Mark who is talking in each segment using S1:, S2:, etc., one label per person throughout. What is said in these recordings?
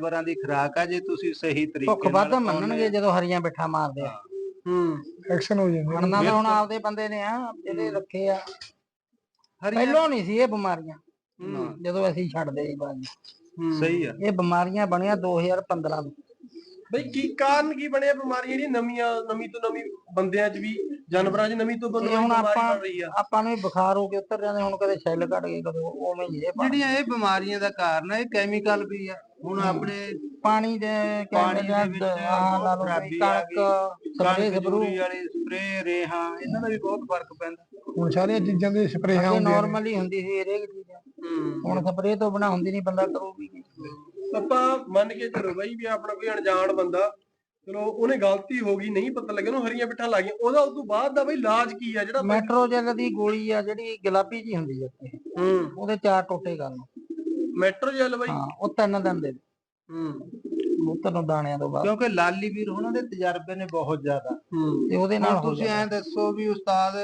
S1: ਜਾਨਵਰਾਂ ਦੀ ਖੁਰਾਕ ਆ ਜੇ ਤੁਸੀਂ ਸਹੀ ਤਰੀਕੇ
S2: ਭੁੱਖ ਵੱਧ ਮੰਨਣਗੇ ਜਦੋਂ ਹਰੀਆਂ ਬਿਠਾ ਮਾਰਦੇ ਆ।
S3: ਹੂੰ।
S4: ਐਕਸ਼ਨ ਹੋ ਜਾਂਦੇ
S2: ਮੰਨਣਾ ਤਾਂ ਹੁਣ ਆਪਦੇ ਬੰਦੇ ਨੇ ਆ ਜਿਹੜੇ ਰੱਖੇ ਆ।
S1: ਹਰੀਆਂ
S2: ਪਹਿਲਾਂ ਨਹੀਂ ਸੀ ਇਹ ਬਿਮਾਰੀਆਂ।
S3: ਹੂੰ।
S2: ਜਦੋਂ ਅਸੀਂ ਛੱਡਦੇ ਸੀ ਬਾਜੀ।
S3: ਹੂੰ।
S1: ਸਹੀ ਆ।
S2: ਇਹ ਬਿਮਾਰੀਆਂ ਬਣੀਆਂ 2015 ਨੂੰ
S3: ਬਈ ਕੀ ਕਾਰਨ ਕੀ ਬਣਿਆ ਬਿਮਾਰੀਆਂ ਜਿਹੜੀਆਂ ਨਵੀਆਂ ਨਵੀਂ ਤੋਂ ਨਵੀਂ ਬੰਦਿਆਂ 'ਚ ਵੀ ਜਾਨਵਰਾਂ 'ਚ ਨਵੀਂ ਤੋਂ ਨਵੀਂ
S2: ਇਹ ਹੁਣ
S3: ਬਿਮਾਰੀ
S2: ਆਪਾਂ
S3: ਬਣ ਰਹੀ ਆ।
S2: ਆਪਾਂ ਨੂੰ ਵੀ ਬੁਖਾਰ ਹੋ ਕੇ ਉਤਰ ਜਾਂਦੇ ਹੁਣ ਕਦੇ ਸੈੱਲ ਘਟ ਗਏ ਕਦੇ ਉਵੇਂ ਹੀ ਇਹ
S1: ਜਿਹੜੀਆਂ ਇਹ ਬਿਮਾਰੀਆਂ ਦਾ ਕਾਰਨ ਆ ਇਹ ਕੈਮੀਕਲ ਵੀ ਆ। ਹੁਣ ਆਪਣੇ
S2: ਪਾਣੀ ਦੇ
S1: ਪਾਣੀ ਦੇ ਵਿੱਚ
S2: ਆਹ ਲਾ ਲਓ
S1: ਖਰਾਬੀ ਆ
S2: ਕਣਕ ਸਪਰੇ
S1: ਕਣਕ
S2: ਸਪਰੂ
S1: ਜੂਰੀ ਵਾਲੇ ਸਪਰੇ ਰੇਹਾਂ ਇਹਨਾਂ ਦਾ ਵੀ ਬਹੁਤ ਫ਼ਰਕ ਪੈਂਦਾ।
S4: ਹੁਣ ਸਾਰੀਆਂ ਚੀਜ਼ਾਂ ਦੇ ਸਪਰੇਹਾਂ
S2: ਅੱਗੇ
S4: ਹੁੰਦੀਆਂ
S2: ਨਾਰਮਲੀ ਹੁੰਦੀ ਸੀ ਹਰੇਕ ਚੀਜ਼।
S3: ਹੂੰ।
S2: ਹੁਣ ਸਪਰੇ ਤੋਂ ਬਿਨਾ ਹੁੰਦੀ ਨਹੀਂ ਬੰਦਾ ਕਰੂ ਵੀ ਕੀ?
S3: ਆਪਾਂ ਮੰਨ ਕੇ ਚੱਲੋ ਬਾਈ ਵੀ ਆਪਣਾ ਕੋਈ ਅਣਜਾਣ ਬੰਦਾ ਚਲੋ ਉਹਨੇ ਗਲਤੀ ਹੋ ਗਈ ਨਹੀਂ ਪਤਾ ਲੱਗਿਆ ਉਹਨੂੰ ਹਰੀਆਂ ਪਿੱਠਾਂ ਲੱਗੀਆਂ ਉਹਦਾ ਉਸ ਤੋਂ ਬਾਅਦ ਦਾ ਬਈ ਇਲਾਜ ਕੀ ਆ ਜਿਹੜਾ
S2: ਮੈਟਰੋਜੈਲ ਦੀ ਗੋਲੀ ਆ ਜਿਹੜੀ ਗੁਲਾਬੀ ਜੀ ਹੁੰਦੀ ਆ।
S3: ਹੂੰ।
S2: ਉਹਦੇ ਚਾਰ ਟੋਟੇ ਕਰਨ।
S3: ਮੈਟਰੋਜੈਲ ਬਾਈ?
S2: ਹਾਂ ਉਹ ਤਿੰਨ ਦਿਨ ਦੇ।
S3: ਹੂੰ।
S2: ਕਬੂਤਰ ਨੂੰ ਦਾਣਿਆਂ ਤੋਂ ਬਾਅਦ।
S1: ਕਿਉਂਕਿ ਲਾਲੀ ਵੀਰ ਉਹਨਾਂ ਦੇ ਤਜਰਬੇ ਨੇ ਬਹੁਤ ਜ਼ਿਆਦਾ।
S3: ਹੂੰ।
S2: ਤੇ ਉਹਦੇ ਨਾਲ
S1: ਤੁਸੀਂ। ਐਂ ਦੱਸੋ ਵੀ ਉਸਤਾਦ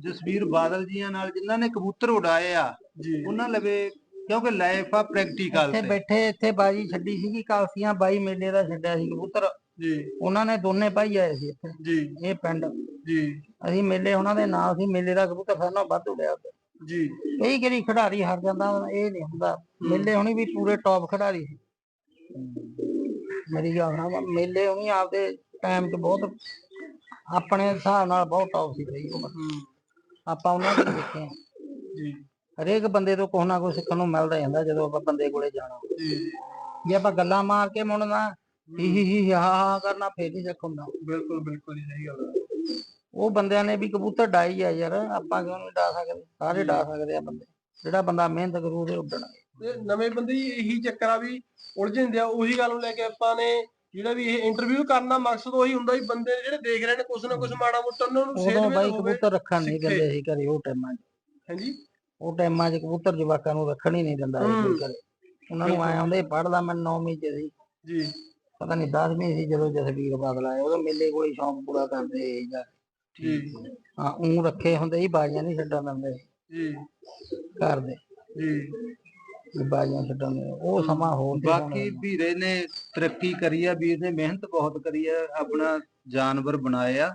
S1: ਜਸਵੀਰ ਬਾਦਲ ਜੀਆਂ ਨਾਲ ਜਿਨ੍ਹਾਂ ਨੇ ਕਬੂਤਰ ਉਡਾਏ ਆ
S3: ਜੀ।
S1: ਉਹਨਾਂ ਲਵੇ ਕਿਉਂਕਿ ਲਾਈਫ ਆ ਪ੍ਰੈਕਟੀਕਲ
S2: ਇੱਥੇ
S1: ਤੇ।
S2: ਬੈਠੇ ਇੱਥੇ ਬਾਜੀ ਛੱਡੀ ਸੀਗੀ ਕਾਲਸੀਆਂ ਬਾਈ ਮੇਲੇ ਦਾ ਛੱਡਿਆ ਸੀ ਕਬੂਤਰ।
S3: ਜੀ।
S2: ਉਹਨਾਂ ਨੇ ਦੋਨੇ ਭਾਈ ਆਏ ਸੀ ਇੱਥੇ।
S3: ਜੀ।
S2: ਇਹ ਪਿੰਡ।
S3: ਜੀ।
S2: ਅਸੀਂ ਮੇਲੇ ਉਹਨਾਂ ਦੇ ਨਾਲ ਸੀ ਮੇਲੇ ਦਾ ਕਬੂਤਰ ਫਿਰ ਨਾ ਵੱਧ ਉੜਿਆ ਉੱਤੇ
S3: ਜੀ।
S2: ਕਈ ਕਿਹੜੀ ਖਿਡਾਰੀ ਹਾਰ ਜਾਂਦਾ ਇਹ ਨਹੀਂ ਹੁੰਦਾ। ਮੇਲੇ ਹੁਣੀ ਵੀ ਪੂਰੇ ਟੌਪ ਖਿਡਾਰੀ ਸੀ। ਮੇਰੀ ਨਾ ਮੇਲੇ ਹੁਣੀ ਆਪਦੇ ਟਾਈਮ 'ਚ ਬਹੁਤ ਆਪਣੇ ਹਿਸਾਬ ਨਾਲ ਬਹੁਤ ਟੌਪ ਸੀ ਸਹੀ ਉਮਰ
S3: ਹੂੰ।
S2: ਆਪਾਂ ਉਹਨਾਂ ਦੇ ਦੇਖੇ
S3: ਜੀ।
S2: ਹਰੇਕ ਬੰਦੇ ਤੋਂ ਕੁਛ ਨਾ ਕੁਛ ਸਿੱਖਣ ਨੂੰ ਮਿਲਦਾ ਹੀ ਹੁੰਦਾ ਜਦੋਂ ਆਪਾਂ ਬੰਦੇ ਕੋਲੇ ਜਾਣਾ।
S3: ਜੀ।
S2: ਆਪਾਂ ਗੱਲਾਂ ਮਾਰ ਕੇ ਮੁੜਨਾ ਹੀ। ਹੀ ਹੀ ਹਾ ਹਾ ਕਰਨਾ ਫੇਰ ਨਹੀਂ ਸਿੱਖ ਹੁੰਦਾ।
S3: ਬਿਲਕੁਲ ਬਿਲਕੁਲ ਸਹੀ ਗੱਲ ਆ।
S2: ਉਹ ਬੰਦਿਆਂ ਨੇ ਵੀ ਕਬੂਤਰ ਡਾਈ ਆ ਯਾਰ ਆਪਾਂ ਕਿਉਂ ਨਹੀਂ ਡਾ ਸਕਦੇ? ਸਾਰੇ ਡਾ ਸਕਦੇ ਆ ਬੰਦੇ। ਜਿਹੜਾ ਬੰਦਾ ਮਿਹਨਤ ਕਰੂ ਉਹਦੇ ਉੱਡਣਾ
S3: ਤੇ ਨਵੇਂ ਬੰਦੇ ਹੀ ਇਹੀ ਚੱਕਰ ਆ ਵੀ ਉਲਝ ਜਾਂਦੇ ਆ। ਉਹੀ ਗੱਲ ਨੂੰ ਲੈ ਕੇ ਆਪਾਂ ਨੇ ਜਿਹੜਾ ਵੀ ਇਹ ਇੰਟਰਵਿਊ ਕਰਨ ਮਕਸਦ ਉਹੀ ਹੁੰਦਾ ਵੀ ਬੰਦੇ ਜਿਹੜੇ ਦੇਖ ਰਹੇ ਨੇ ਕੁਛ ਨਾ ਕੁਛ ਮਾੜਾ ਮੋਟਾ ਉਹਨਾਂ ਨੂੰ ਸੇਧ ਵਿੱਚ
S2: ਬਾਈ ਕਬੂਤਰ ਰੱਖਣ ਨਹੀਂ। ਦਿੰਦੇ ਸੀ ਘਰੇ ਉਹ ਟਾਈਮਾਂ 'ਚ।
S3: ਹਾਂਜੀ।
S2: ਉਹ ਟਾਈਮਾਂ 'ਚ ਕਬੂਤਰ ਜਵਾਕਾਂ ਨੂੰ ਰੱਖਣ ਹੀ ਨਹੀਂ ਦਿੰਦਾ ਸੀ ਘਰੇ। ਉਹਨਾਂ ਨੂੰ ਆਏ ਆਉਂਦੇ ਪੜਦਾ ਮੈਂ 9ਵੀਂ 'ਚ ਸੀ।
S3: ਜੀ।
S2: ਪਤਾ ਨਹੀਂ 10ਵੀਂ ਸੀ ਜਦੋਂ ਜਸਵੀਰ ਬਾਦਲ ਆਏ। ਉਦੋਂ ਮੇਲੇ ਕੋਈ ਸ਼ੌਂਕ ਪੂਰਾ ਕਰਦੇ ਸੀ ਜਾਂ
S3: ਜੀ।
S2: ਹਾਂ ਉਹ ਰੱਖੇ ਹੁੰਦੇ ਸੀ ਬਾਜੀਆਂ ਨਹੀਂ ਛੱਡਣ ਦਿੰਦੇ।
S3: ਜੀ।
S2: ਘਰ ਦੇ।
S3: ਜੀ।
S2: ਵੀ ਬਾਜੀਆਂ ਛੱਡਣ ਦੇ ਉਹ ਸਮਾਂ ਹੋਰ ਸੀ ਹੁਣ।
S1: ਬਾਕੀ ਵੀਰੇ ਨੇ ਤਰੱਕੀ ਕਰੀ ਆ ਵੀਰ ਨੇ ਮਿਹਨਤ ਬਹੁਤ ਕਰੀ ਆ ਆਪਣਾ ਜਾਨਵਰ ਬਣਾਏ ਆ